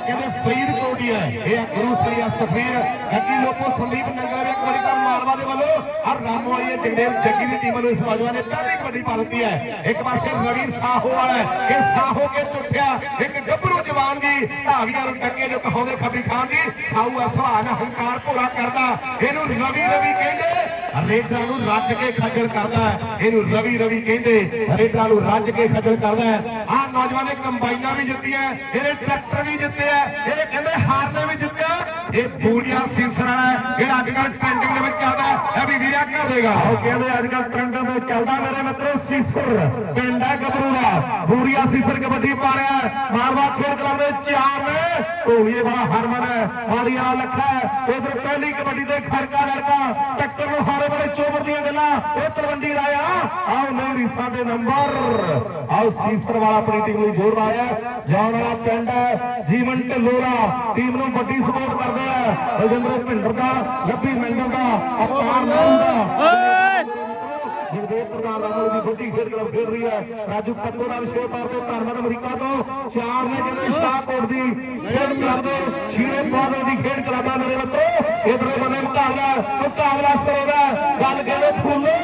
ਕਹਿੰਦੇ ਫਰੀਦਕੋਟ ਇਹ ਆ ਗੁਰੂ ਸ੍ਰੀ ਸਫੀਰ ਗੱਗੀ ਲੋਕੋ ਸੰਦੀਪ ਨੰਗਲ ਇੱਕ ਵਾਰੀ ਤਾਂ ਮਾਲਵਾ ਦੇ ਵੱਲੋਂ ਔਰ ਰਾਮੋ ਵਾਲੀ ਜਗਦੇਵ ਜੱਗੀ ਦੀ ਟੀਮ ਵੱਲੋਂ ਇਸ ਨੌਜਵਾਨ ਨੇ ਪਹਿਲੀ ਕਬੱਡੀ ਪਾ ਦਿੱਤੀ ਹੈ ਇੱਕ ਪਾਸੇ ਰਵੀ ਸਾਹੋ ਵਾਲਾ ਹੈ, ਇਹ ਸਾਹੋ ਕੇ ਟੁੱਟਿਆ ਇੱਕ ਗੱਭਰੂ ਜਵਾਨ ਜੀ ਧਾਵੀਆਂ ਨੂੰ ਟੱਕੇ ਜੋ ਕਹਾਉਂਦੇ ਖੱਬੀ ਖਾਨ ਜੀ ਸਾਊ ਆ ਹੰਕਾਰ ਭੋਲਾ ਕਰਦਾ ਇਹਨੂੰ ਰਵੀ ਰਵੀ ਕਹਿੰਦੇ ਰੇਡਰਾਂ ਨੂੰ ਰੱਜ ਕੇ ਖੱਜਲ ਕਰਦਾ ਹੈ। ਇਹਨੂੰ ਰਵੀ ਰਵੀ ਕਹਿੰਦੇ ਰੇਡਰਾਂ ਨੂੰ ਰੱਜ ਕੇ ਖੱਜਲ ਕਰਦਾ ਹੈ। ਆਹ ਨੌਜਵਾਨ ਕੰਬਾਈਨਾਂ ਵੀ ਜਿੱਤੀਆਂ ਇਹਨੇ ਟਰੈਕਟਰ ਵੀ ਜਿੱਤੇ ਇਹ ਕਹਿੰਦੇ ਹਾਰਨੇ ਵੀ ਜਿੱਤਿਆ ਇਹ ਬੂੜੀਆ ਸਿੰਸਰ ਹੈ, ਜਿਹੜਾ ਅੱਜ ਕੱਲ ਟ੍ਰੈਂਡਿੰਗ ਦੇ ਵਿੱਚ ਚੱਲਦਾ ਇਹ ਵੀ ਵੀਰਿਆ ਕਰ ਦੇਗਾ ਉਹ ਕਹਿੰਦੇ ਅੱਜ ਕੱਲ ਟ੍ਰੈਂਡਿੰਗ ਦੇ ਚੱਲਦਾ ਮੇਰੇ ਮਿੱਤਰੋ ਸੀਸਰ। ਪਿੰਡ ਹੈ ਗੱਭਰੂ ਦਾ ਬੂੜੀਆ ਸੀਸਰ ਕਬੱਡੀ ਪਾ ਰਿਹਾ ਹੈ। ਮਾਲਵਾ ਖੇਡ ਕਲੱਬ ਦੇ ਚਾਰ ਨੇ। ਢੋਲੀਏ ਵਾਲਾ ਹਰਮਨ ਹੈ ਮਾਰੀ ਵਾਲਾ ਲੱਖਾ ਉਧਰ ਪਹਿਲੀ ਕਬੱਡੀ ਦੇ ਖੜਕਾ ਲੜਕਾ ਟੱਕਰ ਨੂੰ ਚੋਬਰ ਦੀਆਂ ਗੱਲਾਂ। ਉਹ ਤਲਵੰਡੀ ਰਾਇਆ ਆਓ ਨਹੀਂ ਰੀਸਾਂ ਦੇ ਨੰਬਰ। ਆਓ ਸੀਸਰ ਵਾਲਾ ਆਪਣੀ ਟੀਮ ਲਈ ਜ਼ੋਰ ਲਾਇਆ ਜਾਣ ਵਾਲਾ ਪਿੰਡ ਹੈ, ਜੀਵਨ ਢਲੋਰਾ। ਟੀਮ ਨੂੰ ਵੱਡੀ ਸਪੋਰਟ ਕਰਦਾ ਹੈ ਰਜਿੰਦਰ ਭਿੰਡਰ ਦਾ, ਲੱਭੀ ਮੈਂਗਲ ਦਾ, ਅਪਾਰ ਨਾਮ ਦਾ। ਪ੍ਰਧਾਨ ਰਾਮਲ ਦੀ ਛੋਟੀ ਖੇਡ ਕਲੱਬ ਖੇਡ ਰਹੀ ਹੈ। ਰਾਜੂ ਪੱਤੋ ਦਾ ਵਿਸ਼ੇਸ਼ ਤੌਰ ਤੇ ਧੰਨਵਾਦ ਅਮਰੀਕਾ ਤੋਂ। ਚਾਰ ਨੇ ਜਿਹੜੇ ਸ਼ਾਹਕੋਟ ਦੀ ਖੇਡ ਕਲੱਬ ਦੇ ਸ਼ੀਰੇ ਬਾਦਲ ਦੀ ਖੇਡ ਕਲੱਬ ਦਾ ਮੇਰੇ ਮਿੱਤਰੋ ਇਧਰੇ ਬੰਨੇ ਮੁਕਾਬਲਾ ਮੁਕਾਬਲਾ ਸਰੋਦਾ ਗੱਲ ਕਹਿੰਦੇ ਫੁੱਲੇ,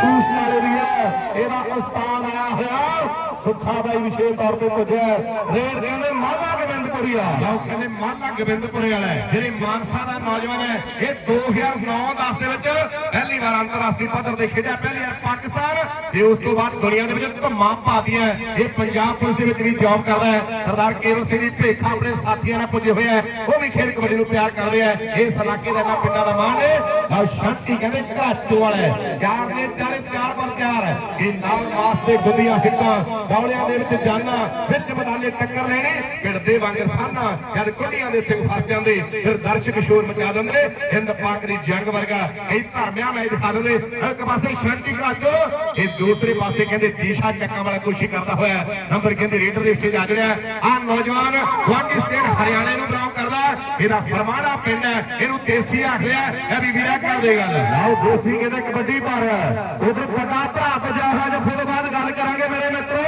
ਸ਼ੂਸ ਨਾਲੇ ਦੀ ਹੈ। ਇਹਦਾ ਉਸਤਾਦ ਆਇਆ ਹੋਇਆ। ਸੁੱਖਾ ਬਾਈ ਵਿਸ਼ੇਸ਼ ਤੌਰ ਤੇ ਪੁੱਜਿਆ। ਰੇਡ ਕਹਿੰਦੇ ਮਾਲਾ ਗੋਬਿੰਦਪੁਰੀ ਆ ਲਓ ਕਹਿੰਦੇ ਮਾਨਾ ਗੋਬਿੰਦਪੁਰੀ ਵਾਲਾ। ਹੈ। ਜਿਹੜੇ ਮਾਨਸਾ ਦਾ ਨੌਜਵਾਨ ਹੈ, ਇਹ 2009-10 ਦੇ ਵਿੱਚ ਪਹਿਲੀ ਵਾਰ ਅੰਤਰਰਾਸ਼ਟਰੀ ਪੱਧਰ ਤੇ ਖੇਡਿਆ ਪਹਿਲੀ ਵਾਰ ਪਾਕਿਸਤਾਨ ਤੇ ਉਸ ਤੋਂ ਬਾਅਦ ਦੁਨੀਆ ਦੇ ਵਿੱਚ ਧੰਮਾ ਪਾਤੀਆਂ ਇਹ ਪੰਜਾਬ ਪੁਲਿਸ ਦੇ ਵਿੱਚ ਵੀ ਜੌਬ ਕਰਦਾ ਹੈ। ਸਰਦਾਰ ਕੇਵਲ ਸਿੰਘ ਜੀ ਭੇਖਾ ਆਪਣੇ ਸਾਥੀਆਂ ਨਾਲ ਪੁੱਜੇ ਹੋਏ ਹੈ। ਉਹ ਵੀ ਖੇਡ ਕਬੱਡੀ ਨੂੰ ਪਿਆਰ ਕਰਦੇ ਆ ਇਸ ਇਲਾਕੇ ਦਾ ਨਾ ਪਿੰਡਾਂ ਦਾ ਮਾਣ ਹੈ। ਔਰ ਸ਼ਾਂਤੀ ਕਹਿੰਦੇ ਘਾਚੋ ਵਾਲਾ ਹੈ। ਨੇ ਚਾਰੇ ਚਾਰ ਪਰ ਚਾਰ ਇਹ ਨਾਲ ਵਾਸਤੇ ਗੁੱਡੀਆਂ ਹਿੱਕਾਂ ਦੌੜਿਆਂ ਦੇ ਵਿੱਚ ਜਾਣਾ ਵਿੱਚ ਮੈਦਾਨੇ ਟੱਕਰ ਲੈਣੇ, ਪਿੰਡੇ ਵਾਂਗਰ ਸਾਨਾ ਜਦ ਕੁੱਡੀਆਂ ਦੇ ਸਿੰਘ ਫਸ ਜਾਂਦੇ, ਫਿਰ ਦਰਸ਼ਕ ਸ਼ੋਰ ਮਚਾ ਦਿੰਦੇ, ਹਿੰਦ ਪਾਕ ਦੀ ਜੰਗ ਵਰਗਾ। ਇਹ ਧਰਮਿਆਂ ਮੈਂ ਦਿਖਾ ਇੱਕ ਪਾਸੇ ਸ਼ਾਂਤੀ ਘਾਟੋ, ਇਹ ਦੂਸਰੇ ਪਾਸੇ ਕਹਿੰਦੇ ਦੀਸ਼ਾ ਚੱਕਾਂ ਵਾਲਾ ਕੋਸ਼ਿਸ਼ ਕਰਦਾ ਹੋਇਆ। ਨੰਬਰ ਕਹਿੰਦੇ ਰੇਡਰ ਦੇ ਹਿੱਸੇ ਜਾ ਜੜਿਆ ਆ ਨੌਜਵਾਨ ਗੁਆਂਢੀ ਸਟੇਟ ਹਰਿਆਣੇ ਨੂੰ ਬਿਲੋਂਗ ਕਰਦਾ ਇਹਦਾ ਫਰਮਾਨਾ ਪਿੰਡ ਹੈ। ਇਹਨੂੰ ਦੇਸੀ ਆਖ ਇਹ ਵੀ ਵੀਰਾ ਕਰ ਦੇ ਗੱਲ ਲਓ, ਦੇਸੀ ਕਹਿੰਦੇ ਕਬੱਡੀ ਪਾ ਉਧਰ ਵੱਡਾ ਭਰਾ ਭਜਾ ਹੋਇਆ ਜੱਫੇ ਤੋਂ ਬਾਅਦ ਗੱਲ ਕਰਾਂਗੇ ਮੇਰੇ ਮਿੱਤਰੋ।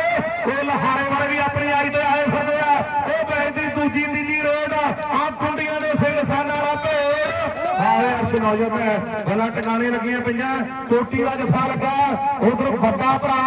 ਉਹ ਲਹਾਰੇ ਵਾਲੇ ਵੀ ਆਪਣੀ ਆਈ ਤੇ ਆਏ ਫਿਰਦੇ ਆ ਉਹ ਬੈਠ ਦੀ ਦੂਜੀ ਤੀਜੀ ਰੋਡ ਆ। ਕੁੰਡੀਆਂ ਦੇ ਸਿੰਘ ਸਾਨ ਵਾਲਾ ਭੇੜ ਆਰੇ ਅਰਸ਼ ਨੌਜਵਾਨ ਹੈ। ਗੱਲਾਂ ਟਿਕਾਣੇ ਲੱਗੀਆਂ ਪਈਆਂ। ਕੋਟੀ ਦਾ ਜਫਾ ਲੱਗਾ। ਉਧਰ ਵੱਡਾ ਭਰਾ,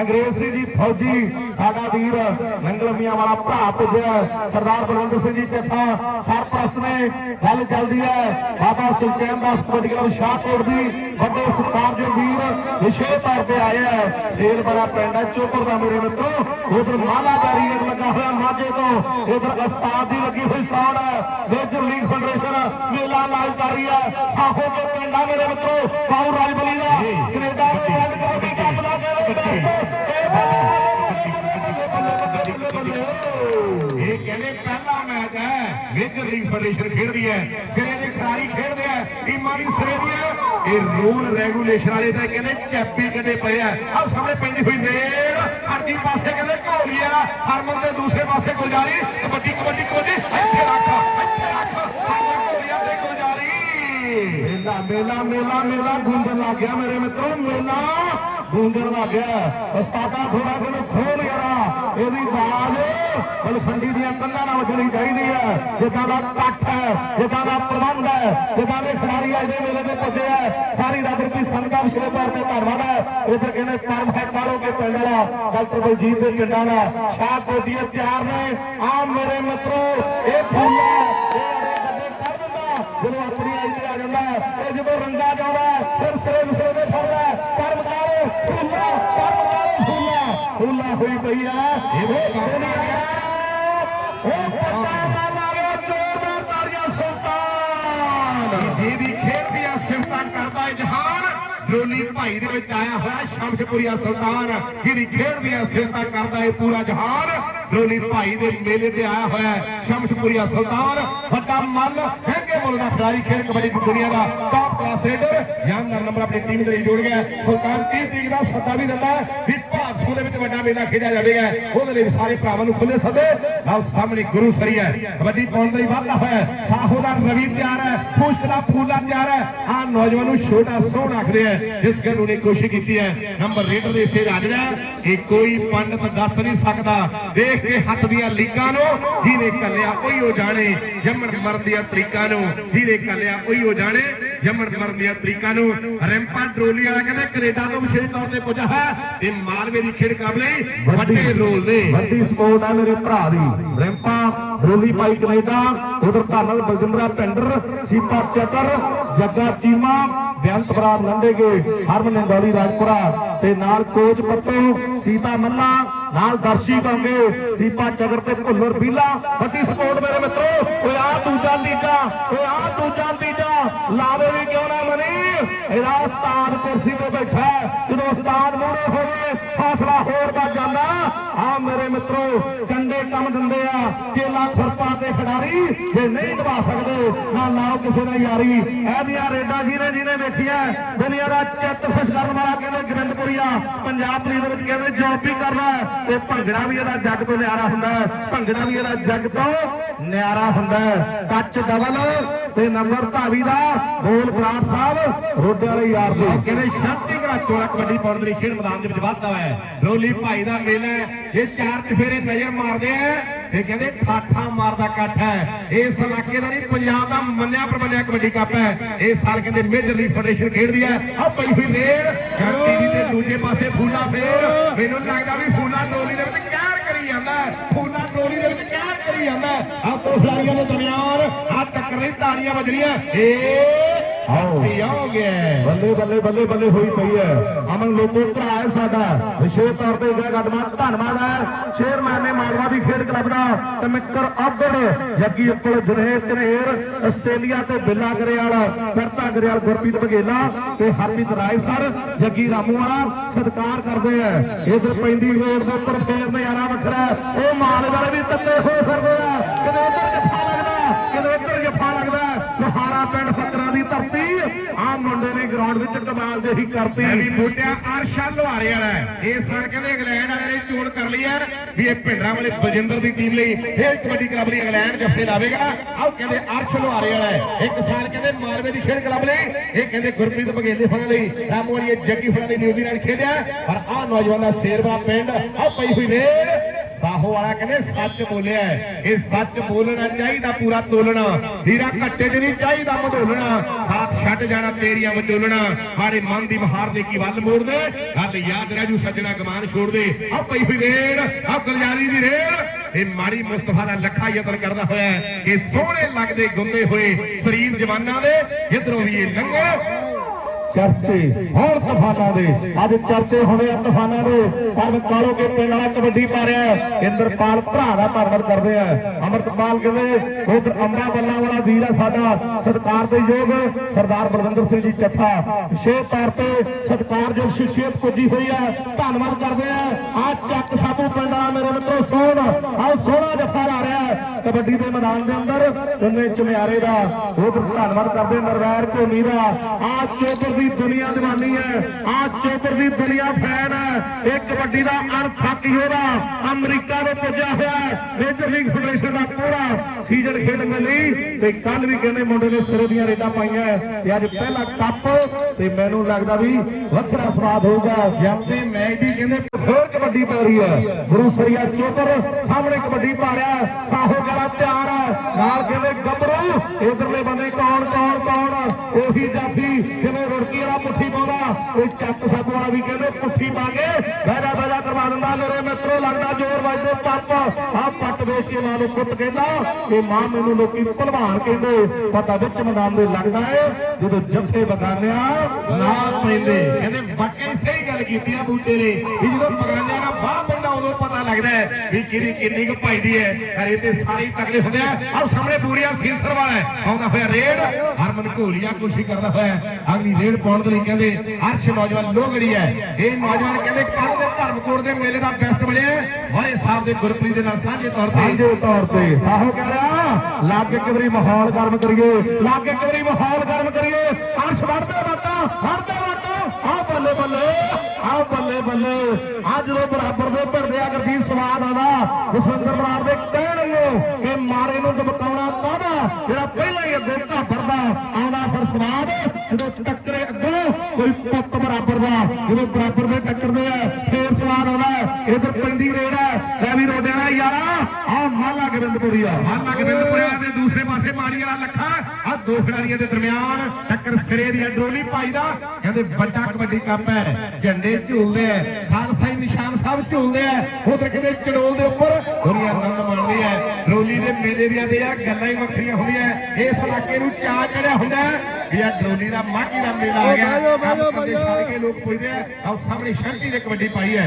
ਅੰਗਰੇਜ਼ ਸਿੰਘ ਜੀ ਫੌਜੀ ਸਾਡਾ ਵੀਰ ਨੰਗਲਮੀਆਂ ਵਾਲਾ ਭਰਾ ਪੁੱਜਿਆ ਸਰਦਾਰ ਬਲਵੰਤ ਸਿੰਘ ਜੀ ਚੱਠਾ ਸਰਪ੍ਰਸਤ ਨੇ ਗੱਲ ਚੱਲਦੀ ਹੈ। ਬਾਬਾ ਸੁਲਤਾਨ ਦਾਸ ਕਬੱਡੀ ਸ਼ਾਹਕੋਟ ਦੀ ਵੱਡੇ ਸਤਿਕਾਰਯੋਗ ਵੀਰ ਵਿਸ਼ੇਸ਼ ਤੌਰ ਤੇ ਆਏ ਆ। ਫੇਰ ਬੜਾ ਪਿੰਡ ਹੈ ਚੋਪਰ ਦਾ ਮੇਰੇ ਮਿੱਤਰੋ। ਉਧਰ ਮਾਲਾ ਬੈਰੀਅਰ ਲੱਗਾ ਹੋਇਆ ਮਾਝੇ ਤੋਂ। ਉਧਰ ਉਸਤਾਦ ਦੀ ਲੱਗੀ ਹੋਈ ਸੌੜ ਹੈ। ਮੇਜਰ ਲੀਗ ਫੈਡਰੇਸ਼ਨ ਮੇਲਾ ਲਾਈਵ ਕਰ ਰਹੀ ਹੈ। ਸਾਹੋ ਕੇ ਪਿੰਡ ਮੇਰੇ ਮਿੱਤਰੋ ਬਾਉ ਰਾਜਬਲੀ ਦਾ। ਕੈਨੇਡਾ ਦੇ ਕਬੱਡੀ ਕੱਪ ਦਾ ਇਹ ਕਹਿੰਦੇ ਪਹਿਲਾ ਮੈਚ ਹੈ। ਮੇਜਰ ਲੀਗ ਫੈਡਰੇਸ਼ਨ ਖੇਡਦੀ ਹੈ। ਸਿਰੇ ਦੇ ਖਿਡਾਰੀ ਖੇਡਦੇ ਆ। ਟੀਮਾਂ ਦੀ ਸਿਰੇ ਦੀਆਂ ਇਹ ਰੂਲ ਰੈਗੂਲੇਸ਼ਨ ਵਾਲੇ ਤਾਂ ਕਹਿੰਦੇ ਚੈਪੀ ਕਦੇ ਪਏ ਆ। ਆਹ ਸਾਹਮਣੇ ਪੈਂਦੀ ਹੋਈ ਰੇਡ ਅਰਜੀ ਪਾਸੇ ਕਹਿੰਦੇ ਢੋਲੀਆ ਹਰਮਨ ਦੇ ਦੂਸਰੇ ਪਾਸੇ ਗੁਲਜਾਰੀ। ਕਬੱਡੀ ਕਬੱਡੀ ਕਬੱਡੀ। ਇੱਥੇ ਰੱਖ ਇੱਥੇ ਰੱਖ। ਹਰਮਨ ਢੋਲੀਆ ਤੇ ਗੁਲਜਾਰੀ। ਮੇਲਾ ਮੇਲਾ ਮੇਲਾ ਮੇਲਾ। ਗੂੰਜਣ ਲੱਗ ਗਿਆ ਮੇਰੇ ਮਿੱਤਰੋ। ਮੇਲਾ ਗੂੰਜਣ ਲੱਗ ਗਿਆ। ਉਸਤਾਦਾ ਥੋੜਾ ਜਿਹਾ ਖੋਲ ਗਿਆ ਇਹਦੀ ਬਾਜ਼ ਬਲਫੰਡੀ ਦੀਆਂ ਕੰਧਾਂ ਨਾਲ ਵੱਜਣੀ ਚਾਹੀਦੀ ਹੈ। ਜਿੱਦਾਂ ਦਾ ਕੱਠ ਹੈ, ਜਿੱਦਾਂ ਦਾ ਪ੍ਰਬੰਧ ਹੈ, ਜਿੱਦਾਂ ਦੇ ਖਿਡਾਰੀ ਅੱਜ ਦੇ ਮੇਲੇ ਤੇ ਪੁੱਜੇ ਆ। ਸਾਰੀ ਰੱਬ ਦੀ ਸੰਗਤ ਵਿਸ਼ੇ ਤੌਰ ਤੇ ਧੰਨਵਾਦ ਹੈ। ਇਧਰ ਕਹਿੰਦੇ ਪਰਮ ਹੈ ਕਾਲੋ ਕੇ ਪਿੰਡ ਵਾਲਾ, ਡਾਕਟਰ ਬਲਜੀਤ ਦੇ ਪਿੰਡਾਂ ਦਾ ਸ਼ਾਹ ਕੋਟੀਏ ਤਿਆਰ ਨੇ। ਆ ਮੇਰੇ ਮਿੱਤਰੋ, ਇਹ ਫੁੱਲਾ ਜਦੋਂ ਆਪਣੀ ਆਈ ਤੇ ਆ ਜਾਂਦਾ, ਇਹ ਜਦੋਂ ਰੰਗਾ ਜਾਂਦਾ ਫਿਰ ਸਿਰੇ ਵਿਸੇ ਦੇ ਫੜਦਾ ਕਰਮ ਕਾਲੇ ਫੁੱਲਾ ਕਰਮ ਕਾਲੇ ਫੁੱਲਾ ਫੁੱਲਾ ਹੋਈ ਆ ਇਹ ਕਦੇ ਨਹੀਂ ਆ ਉਹ ਪੱਤਾ ਨਾ ਲਾਵੇ, ਜ਼ੋਰਦਾਰ ਤਾੜੀਆਂ ਸੁਲਤਾਨ। ਜਿਹਦੀ ਖੇਡ ਦੀਆਂ ਸਿਫਤਾਂ ਕਰਦਾ ਜਹਾਨ। ਡਰੋਨੀ ਭਾਈ ਦੇ ਵਿੱਚ ਆਇਆ ਹੋਇਆ ਸ਼ਮਸ਼ਪੁਰੀਆ ਸੁਲਤਾਨ। ਜਿਹਦੀ ਖੇਡ ਦੀਆਂ ਸਿਫਤਾਂ ਕਰਦਾ ਹੈ ਪੂਰਾ ਜਹਾਨ। ਡਰੋਨੀ ਭਾਈ ਦੇ ਮੇਲੇ ਤੇ ਆਇਆ ਹੋਇਆ ਸ਼ਮਸ਼ਪੁਰੀਆ ਸੁਲਤਾਨ। ਵੱਡਾ ਮੱਲ, ਹੈਗੇ ਮੁੱਲ ਦਾ ਖਿਡਾਰੀ ਖੇਡ ਕਬੱਡੀ ਦੁਨੀਆ ਦਾ ਟਾਪ ਕਲਾਸ ਰੇਡਰ ਯਾਨਦਾਰ ਨੰਬਰ ਆਪਣੀ ਟੀਮ ਦੇ ਲਈ ਜੋੜ ਗਿਆ ਹੈ। ਸੁਲਤਾਨ 30 ਤਰੀਕ ਦਾ ਸੱਦਾ ਵੀ ਦਿੰਦਾ ਹੈ ਵੀ ਦੇ ਵਿੱਚ ਵੱਡਾ ਮੇਲਾ ਖੇਡਿਆ ਜਾਵੇਗਾ। ਉਹਦੇ ਲਈ ਸਾਰੇ ਭਰਾਵਾਂ ਨੂੰ ਖੁੱਲੇ ਸੱਦੇ। ਨਾਲ ਸਾਹਮਣੇ ਗੁਰੂ ਸਰੀ ਹੈ। ਕਬੱਡੀ ਪਾਉਣ ਲਈ ਵਾਧਾ ਹੋਇਆ ਸਾਹੋ ਦਾ ਰਵੀ ਤਿਆਰ ਹੈ। ਫੁਸ਼ਟ ਦਾ ਫੂਲਾ ਤਿਆਰ ਹੈ। ਆ ਨੌਜਵਾਨ ਨੂੰ ਛੋਟਾ ਸੋਹਣ ਆਖਦੇ ਆ ਜਿਸ ਗੱਲ ਨੂੰ ਕੋਸ਼ਿਸ਼ ਕੀਤੀ ਹੈ। ਨੰਬਰ ਰੇਡਰ ਦੇ ਸਟੇਜ ਅੱਜ ਇਹ ਕੋਈ ਪੰਡਤ ਦੱਸ ਨਹੀਂ ਸਕਦਾ। ਦੇਖ ਕੇ ਹੱਥ ਦੀਆਂ ਲੀਕਾਂ ਨੂੰ ਜਿਹਨੇ ਕੱਲਿਆ ਉਹੀ ਉਹ ਜਾਣੇ। ਜੰਮਣ ਮਰਨ ਦੀਆਂ ਤਰੀਕਾਂ ਨੂੰ ਜਿਹਨੇ ਕੱਲਿਆ ਉਹੀ ਉਹ ਜਾਣੇ। ਜੰਮਣ ਮਰਨ ਦੀਆਂ ਤਰੀਕਾਂ ਨੂੰ ਰੈਂਪਾ ਟਰੋਲੀ ਵਾਲਾ ਕਹਿੰਦਾ ਕੈਨੇਡਾ ਤੋਂ ਵਿਸ਼ੇਸ਼ ਤੌਰ ਤੇ ਪੁੱਜਾ ਹੈ। ਤੇ ਮਾਲਵੇ ਦੀ ਖੇਡ ਕਾਬਲੇ ਵੱਡੇ ਰੋਲ ਨੇ। ਵੱਡੀ ਸਪੋਰਟ ਹੈ ਮੇਰੇ ਭਰਾ ਦੀ। ਰਿੰਪਾ ਰੋਲੀ ਪਾਈ ਕੈਨੇਡਾ ਉਧਰ ਧਾਨਲ ਬਲਜਿੰਦਰਾ ਪਿੰਡਰ ਸੀਪਾ ਚੱਕਰ ਜੱਗਾ ਚੀਮਾ ਬੇਅੰਤ ਬਰਾੜ ਲੰਡੇਗੇ ਹਰਮਨ ਨੰਗੋਲੀ ਰਾਜਪੁਰਾ ਤੇ ਨਾਲ ਕੋਚ ਪੱਤੂ ਸੀਤਾ ਮੱਲਾ ਨਾਲ ਦਰਸ਼ੀ ਕੰਗੇ ਸੀਪਾ ਚੱਕਰ ਤੇ ਭੁੱਲਰ ਬੀਲਾ। ਵੱਡੀ ਸਪੋਰਟ ਮੇਰੇ ਮਿੱਤਰੋ ਓਏ ਆ ਦੂਜਾ ਤੀਜਾ ਓਏ ਆ ਦੂਜਾ ਤੀਜਾ ਲਾਵੇ ਵੀ ਕਿਉਂ ਨਾ ਮਨੀ ਇਹਦਾ ਉਸਤਾਦ ਕੁਰਸੀ ਤੇ ਬੈਠਾ ਹੈ। ਜਦੋਂ ਉਸਤਾਦ ਮੂਹਰੇ ਹੋਵੇ, ਹੌਸਲਾ ਹੋਰ ਵੱਧ ਜਾਂਦਾ। ਆ ਮੇਰੇ ਮਿੱਤਰੋ, ਕੰਡੇ ਕੰਮ ਦਿੰਦੇ ਆ ਕੇਲਾ ਖੁਰਪਾ ਤੇ ਖਿਡਾਰੀ ਜੇ ਨਹੀਂ ਨਿਭਾ ਸਕਦੇ, ਨਾ ਲਾਓ ਕਿਸੇ ਨਾਲ ਯਾਰੀ। ਇਹਦੀਆਂ ਰੇਡਾਂ ਜਿਹਨੇ ਜਿਹਨੇ ਵੇਖੀਆਂ, ਦੁਨੀਆ ਦਾ ਚਿੱਤ ਖੁਸ਼ ਕਰਨ ਵਾਲਾ ਕਹਿੰਦੇ ਗਰੰਦਪੁਰੀਆ ਪੰਜਾਬ ਪੁਲਿਸ ਦੇ ਵਿੱਚ ਕਹਿੰਦੇ ਜੌਬ ਵੀ ਕਰਦਾ ਤੇ ਭੰਗੜਾ ਵੀ ਇਹਦਾ ਜੱਗ ਤੋਂ ਨਿਆਰਾ ਹੁੰਦਾ ਭੰਗੜਾ ਵੀ ਇਹਦਾ ਜੱਗ ਤੋਂ ਨਿਆਰਾ ਹੁੰਦਾ ਟੱਚ ਡਬਲ ਤੇ ਨੰਬਰ ਧਾਵੀ ਦਾ ਬੋਲ ਬਰਾੜ ਸਾਹਿਬ ਰੋਡੇ ਵਾਲੇ ਯਾਰ ਦੇ। ਕਹਿੰਦੇ ਸ਼ਾਂਤੀ ਘੜਾ ਚੋਲਾ ਕਬੱਡੀ ਪਾਉਣ ਦੇ ਲਈ ਖੇਡ ਮੈਦਾਨ ਦੇ ਵਿੱਚ ਵਾਧਾ ਹੋਇਆ ਹੈ। ਰੋਲੀ ਭਾਈ ਦਾ ਮੇਲਾ ਹੈ। ਇਹ ਚਾਰ ਚਫੇਰੇ ਨਜ਼ਰ ਮਾਰਦੇ ਆ ਇਹ ਕਹਿੰਦੇ ਠਾਠਾ ਮਾਰਦਾ ਇਕੱਠ ਹੈ। ਇਸ ਇਲਾਕੇ ਦਾ ਨਹੀਂ, ਪੰਜਾਬ ਦਾ ਮੰਨਿਆ ਪ੍ਰਮੰਨਿਆ ਕਬੱਡੀ ਕੱਪ ਹੈ। ਇਸ ਸਾਲ ਕਹਿੰਦੇ ਮੇਜਰ ਲੀਗ ਫੈਡਰੇਸ਼ਨ ਖੇਡਦੀ ਹੈ। ਆ ਪਈ ਹੋਈ ਰੇਡ। ਟੀਵੀ ਦੇ ਦੂਜੇ ਪਾਸੇ ਫੂਲਾ ਫੇਰ। ਮੈਨੂੰ ਲੱਗਦਾ ਵੀ ਫੂਲਾ ਟੋਲੀ ਦੇ ਵਿੱਚ ਕਹਿਰ ਕਰੀ ਜਾਂਦਾ ਫੂਲਾ ਟੋਲੀ ਦੇ ਵਿੱਚ ਕਹਿਰ ਕਰੀ ਜਾਂਦਾ ਆ ਦੋ ਖਿਡਾਰੀਆਂ ਦੇ ਦਰਮਿਆਨ ਆ ਟੱਕਰ ਤਾੜੀਆਂ ਵੱਜਣੀਆਂ ਏ ਬੱਲੇ ਬੱਲੇ ਬੱਲੇ ਬੱਲੇ ਹੋਈ ਪਈ ਹੈ। ਅਮਨ ਲੋਕੋ ਭਰਾ ਹੈ ਸਾਡਾ। ਵਿਸ਼ੇਸ਼ ਤੌਰ ਤੇ ਜੈ ਗੱਡਮਾ ਧੰਨਵਾਦ ਹੈ। ਚੇਅਰਮੈਨ ਨੇ ਮਾਲਵਾ ਦੀ ਖੇਡ ਕਲੱਬ ਦਾ ਤੇ ਮਿੱਤਰ ਅਬੜ ਜੱਗੀ ਉੱਪਲ ਜਨੇਰ ਕਨੇਰ ਆਸਟ੍ਰੇਲੀਆ ਤੇ ਬਿੱਲਾ ਗਰੇਵਾਲ ਕਰਤਾ ਗਰੇਵਾਲ ਗੁਰਪ੍ਰੀਤ ਬਗੇਲਾ ਤੇ ਹਰਪ੍ਰੀਤ ਰਾਏ ਸਰ ਜੱਗੀ ਰਾਮੂ ਵਾਲਾ। ਸਤਿਕਾਰ ਕਰਦੇ ਆ। ਇਧਰ ਪੈਂਦੀ ਰੋਡ ਦੇ ਉੱਪਰ ਫੇਰ ਨਜ਼ਾਰਾ ਵੱਖਰਾ। ਉਹ ਮਾਲ ਵਾਲੇ ਵੀ ਤੱਤੇ ਹੋਏ ਫਿਰਦੇ ਆ। ਕਿਤੇ ਉੱਧਰ ਜੱਫਾ ਲੱਗਦਾ ਕਿਤੇ ਉੱਧਰ ਜੱਫਾ ਲੱਗਦਾ। ਲੋਹਾਰਾ ਪਿੰਡ ਫਕਰਾਂ ਦੀ ਧਰਤੀ ਆ ਮੁੰਡੇ ਨੇ ਗਰਾਊਂਡ ਵਿੱਚ ਕਮਾਲ ਜਿਹੀ ਕਰਤੀ। ਵੀ ਬੂਟਿਆ, ਅਰਸ਼ਾ ਲੋਹਾਰੇ ਵਾਲਾ ਇਹ ਸਨ ਕਹਿੰਦੇ ਇੰਗਲੈਂਡ ਵਾਲੇ ਚੋਣ ਕਰ ਲਈ ਯਾਰ, ਵੀ ਇਹ ਭਿੰਡਰਾਂ ਵਾਲੇ ਬਲਜਿੰਦਰ ਦੀ ਟੀਮ ਲਈ ਫੇਰ ਕਬੱਡੀ ਕਲੱਬ ਲਈ ਇੰਗਲੈਂਡ ਜੱਫੇ ਲਾਵੇਗਾ। ਆਓ ਕਹਿੰਦੇ ਅਰਸ਼ ਲੋਹਾਰੇ ਵਾਲਾ ਇੱਕ ਸਾਲ ਕਹਿੰਦੇ ਮਾਰਵੇ ਦੀ ਖੇਡ ਕਲੱਬ ਲਈ, ਇਹ ਕਹਿੰਦੇ ਗੁਰਪ੍ਰੀਤ ਬਗੇਲੇ ਫੜਨ ਲਈ, ਰਾਮੂ ਵਾਲੀ ਜੱਗੀ ਫੜਨ ਲਈ ਨਿਊਜ਼ੀਲੈਂਡ ਖੇਡਿਆ। ਪਰ ਆਹ ਨੌਜਵਾਨਾਂ ਦਾ ਸ਼ੇਰਵਾ ਪਿੰਡ ਆਹ ਪਈ ਹੋਈ ਨੇ। ਸਾਹੋ ਵਾਲਾ ਕਹਿੰਦੇ ਸੱਚ ਬੋਲਿਆ ਇਹ ਸੱਚ ਬੋਲਣਾ ਚਾਹੀਦਾ, ਪੂਰਾ ਤੋਲਣਾ। ਹੀਰਾ ਘੱਟੇ 'ਚ ਨਹੀਂ ਚਾਹੀਦਾ ਮਧੋਲਣਾ। ਸਾਥ ਛੱਡ ਜਾਣਾ, ਤੇਰੀਆਂ ਵਿਚੋਲਣਾ ਮਾਰੇ ਮਨ ਦੀ ਬਹਾਰ ਦੇ ਕੀ ਵੱਲ ਮੋੜ ਦੇ ਗੱਲ ਯਾਦ ਰਹਿ ਜੂ ਸੱਜਣਾ ਗਮਾਨ ਛੋੜ ਦੇ। ਆ ਪਈ ਹੋਈ ਰੇੜ ਆ ਗੁਲਜਾਰੀ ਦੀ ਰੇੜ ਇਹ ਮਾਰੀ ਮੁਸਤਫਾ ਦਾ ਲੱਖਾ ਯਤਨ ਕਰਦਾ ਹੋਇਆ ਹੈ। ਕਿ ਸੋਹਣੇ ਲੱਗਦੇ ਗੁੰਦੇ ਹੋਏ ਸਰੀਰ ਜਵਾਨਾਂ ਦੇ। ਇਧਰੋਂ ਵੀ ਇਹ ਲੰਘੋ ਚਰਚੇ, ਹੋਰ ਤੂਫਾਨਾਂ ਦੇ। ਅੱਜ ਚਰਚੇ ਹੋਣੇ ਆ ਤੂਫਾਨਾਂ ਦੇ। ਪਰ ਕਾਲੋ ਕੇ ਪਿੰਡ ਵਾਲਾ ਕਬੱਡੀ ਪਾ ਰਿਹਾ ਇੰਦਰਪਾਲ ਭਰਾ ਦਾ ਧੰਨਵਾਦ ਕਰਦੇ ਆ। ਅਮਰਤਪਾਲ ਕਹਿੰਦੇ ਉਧਰ ਅੰਬਾ ਬੱਲਾ ਵਾਲਾ ਵੀਰ ਆ ਸਾਡਾ। ਸਤਿਕਾਰ ਦੇ ਯੋਗ ਸਰਦਾਰ ਬਲਵਿੰਦਰ ਸਿੰਘ ਜੀ ਚੱਠਾ। ਵਿਸ਼ੇਸ਼ ਤੌਰ ਤੇ ਸਤਿਕਾਰਯੋਗ ਸ਼ਖਸੀਅਤ ਪੁੱਜੀ ਹੋਈ ਹੈ ਧੰਨਵਾਦ ਕਰਦੇ ਆ। ਆ ਚੱਕ ਸਾਬੂ ਪਿੰਡ ਵਾਲਾ ਮੇਰੇ ਮਿੱਤਰੋ, ਸੋਹਣ। ਆਹ ਸੋਹਣਾ ਜੱਫਾ ਲਾ ਰਿਹਾ ਕਬੱਡੀ ਦੇ ਮੈਦਾਨ ਦੇ ਅੰਦਰ, ਉਹਨੇ ਚਮਿਆਰੇ ਦਾ ਉਧਰ ਧੰਨਵਾਦ ਕਰਦੇ ਨਰਵੈਰ ਧੋਨੀ ਦਾ। ਆ ਚੋਪਰ ਦੀ ਦੁਨੀਆ ਦੀਵਾਨੀ ਹੈ। ਆ ਚੋਪਰ ਦੀ ਦੁਨੀਆ ਫੈਨ ਹੈ। ਇਹ ਕਬੱਡੀ ਦਾ ਅਣਥੱਕ ਯੋਧਾ ਅਮਰੀਕਾ ਤੋਂ ਪੁੱਜਿਆ ਹੋਇਆ ਮੇਜਰ ਲੀਗ ਫੈਡਰੇਸ਼ਨ ਦਾ ਪੂਰਾ ਸੀਜ਼ਨ ਖੇਡਣ ਲਈ। ਤੇ ਕੱਲ ਵੀ ਕਹਿੰਦੇ ਮੁੰਡੇ ਨੇ ਸਿਰੇ ਦੀਆਂ ਰੇਡਾਂ ਪਾਈਆਂ ਤੇ ਅੱਜ ਪਹਿਲਾ ਕੱਪ। ਤੇ ਮੈਨੂੰ ਲੱਗਦਾ ਵੀ ਵੱਖਰਾ ਸਵਾਦ ਹੋਊਗਾ। ਜਾਂਦੇ ਮੈਚ ਦੀ ਕਹਿੰਦੇ ਫੇਰ ਕਬੱਡੀ ਪੈ ਰਹੀ ਹੈ। ਗੁਰੂ ਸਰੀਆ ਚੋਪਰ ਸਾਹਮਣੇ ਕਬੱਡੀ ਪਾ ਰਿਹਾ ਸਾਹੋ ਗਲਾ ਤਿਆਰ ਹੈ। ਨਾਲ ਕਹਿੰਦੇ ਗੱਭਰੂ ਇਧਰਲੇ ਬੰਦੇ ਕੌਣ ਕੌਣ ਕੌਣ? ਉਹੀ ਜਾਫੀ ਜਿਵੇਂ ਰੁੜਕੀ ਵਾਲਾ ਪੁੱਠੀ ਪਾਉਂਦਾ। ਉਹ ਚੱਕ ਸੱਪ ਵਾਲਾ ਵੀ ਕਹਿੰਦੇ ਪੁੱਠੀ ਪਾ ਕੇ ਬੈਜਾ ਬੈਜਾ ਕਰਵਾ ਦਿੰਦਾ। ਮੇਰੇ ਮਿੱਤਰੋ, ਲੱਗਦਾ ਜ਼ੋਰ ਵੱਜਦੇ ਪੱਪ ਆ ਪੱਟ ਵੇਚ ਕੇ ਮਾਂ ਨੂੰ ਪੁੱਤ ਕਹਿੰਦਾ। ਕਿ ਮਾਂ ਮੈਨੂੰ ਲੋਕੀ ਭਲਵਾਨ ਕਹਿੰਦੇ। ਪਤਾ ਵਿੱਚ ਮੈਦਾਨ ਦੇ ਲੱਗਦਾ ਏ ਜਦੋਂ ਜੱਫੇ ਬਗਾਨਿਆ ਨਾਲ ਪੈਂਦੇ। ਕਹਿੰਦੇ, ਵਾਕਈ ਸਹੀ ਗੱਲ ਕੀਤੀ ਆ ਬੂਟੇ ਨੇ। ਵੀ ਜਦੋਂ ਬਗਾਨਿਆਂ ਦਾ ਬਾਹ ਲੱਗਦਾ ਹੈ ਵੀ ਕਿਹਦੀ ਕਿੰਨੀ ਕੁ ਭਾਈਦੀ ਹੈ। ਘਰੇ ਤੇ ਸਾਰੇ ਤਕੜੇ ਹੁੰਦੇ ਆ ਆਹ ਸਾਹਮਣੇ ਬੂਰੀਆ ਸੀਸਰ ਵਾਲਾ ਹੈ। ਆਉਂਦਾ ਹੋਇਆ ਰੇਡ। ਹਰਮਨ ਘੋਲੀਆ ਕੋਸ਼ਿਸ਼ ਕਰਦਾ ਹੋਇਆ ਅਗਲੀ ਰੇਡ ਪਾਉਣ ਦੇ ਲਈ ਕਹਿੰਦੇ ਅਰਸ਼ ਨੌਜਵਾਨ ਲੋਗੜੀ ਹੈ। ਇਹ ਨੌਜਵਾਨ ਕਹਿੰਦੇ ਕੱਲ ਦੇ ਧਰਮਕੋਟ ਦੇ ਮੇਲੇ ਦਾ ਬੈਸਟ ਬਣਿਆ ਹੋਏ ਸਾਹਿਬ ਦੇ ਗੁਰਪ੍ਰੀਤ ਦੇ ਨਾਲ ਸਾਂਝੇ ਤੌਰ ਤੇ। ਸਾਂਝੇ ਤੌਰ ਤੇ। ਸਾਹੋ ਕਹਿ ਰਿਹਾ ਲੱਗ ਇੱਕ ਵਾਰੀ ਮਾਹੌਲ ਗਰਮ ਕਰੀਏ। ਲੱਗ ਇੱਕ ਵਾਰੀ ਮਾਹੌਲ ਗਰਮ ਕਰੀਏ। ਅਰਸ਼ ਵੜਦੇ ਵਾਟਾ ਵੜਦੇ ਬੱਲੇ ਬੱਲੇ ਆ ਜਦੋਂ ਬਰਾਬਰ ਦੇ ਭਿੜਦੇ ਆ ਗੁਰਦੀਪ ਸਵਾਦ ਆਉਂਦਾ। ਜਸਵਿੰਦਰ ਬਰਾੜ ਦੇ ਕਹਿਣ ਨੂੰ ਕਿ ਮਾਰੇ ਨੂੰ ਦਬਕਾਉਣਾ ਕਾਹਦਾ? ਜਿਹੜਾ ਪਹਿਲਾਂ ਹੀ ਅੱਗੇ ਘਾਬਰਦਾ ਆਉਂਦਾ ਫਿਰ ਸਵਾਦ। ਜਦੋਂ ਟੱਕਰੇ ਅੱਗੋਂ, ਕੋਈ ਪੁੱਤ ਬਰਾਬਰ ਦਾ, ਜਦੋਂ ਬਰਾਬਰ ਦੇ ਟੱਕਰਦੇ ਆ, ਫੇਰ ਸਵਾਦ ਆਉਂਦਾ। ਇਧਰ ਪੈਂਦੀ ਰੇਡ ਹੈ, ਲੈ ਵੀ ਰੋਡਿਆਂ ਦਾ ਯਾਰਾ। ਆ ਮਾਲਾ ਗੋਬਿੰਦਪੁਰੀ ਆ। ਮਾਨਾ ਗੋਬਿੰਦਪੁਰਿਆ ਦੂਸਰੇ ਪਾਸੇ ਮਾਰੀ ਵਾਲਾ ਲੱਖਾ। ਆ ਦੋ ਖਿਡਾਰੀਆਂ ਦੇ ਦਰਮਿਆਨ ਟੱਕਰ ਸਿਰੇ ਦੀ ਡੋਲੀ ਪਾਈ ਦਾ। ਕਹਿੰਦੇ ਵੱਡਾ ਕਬੱਡੀ ਕੱਪ ਹੈ। ਝੰਡੇ ਝੂਲਦੇ ਆ ਖਾਲਸਾਈ ਨਿਸ਼ਾਨ ਸਾਹਿਬ ਝੂਲਦੇ ਆ ਉਧਰ ਕਹਿੰਦੇ ਚੜੋਲ ਦੇ ਉੱਪਰ। ਦੁਨੀਆ ਆਨੰਦ ਮਾਣਦੀ ਹੈ ਡੋਲੀ ਦੇ ਮੇਲੇ ਦੀਆਂ ਤੇ ਆ ਗੱਲਾਂ ਹੀ ਵੱਖਰੀਆਂ ਹੁੰਦੀਆਂ। ਇਸ ਇਲਾਕੇ ਨੂੰ ਚਾਹ ਚੜਿਆ ਹੁੰਦਾ ਵੀ ਆ ਡੋਲੀ ਦਾ ਮਾਝੀ ਦਾ ਮੇਲਾ ਆ ਗਿਆ। ਛੱਡ ਕੇ ਲੋਕ ਪੁੱਛਦੇ ਆ ਆਹ ਸਾਹਮਣੇ ਸ਼ਾਂਤੀ ਦੇ ਕਬੱਡੀ ਪਾਈ ਹੈ।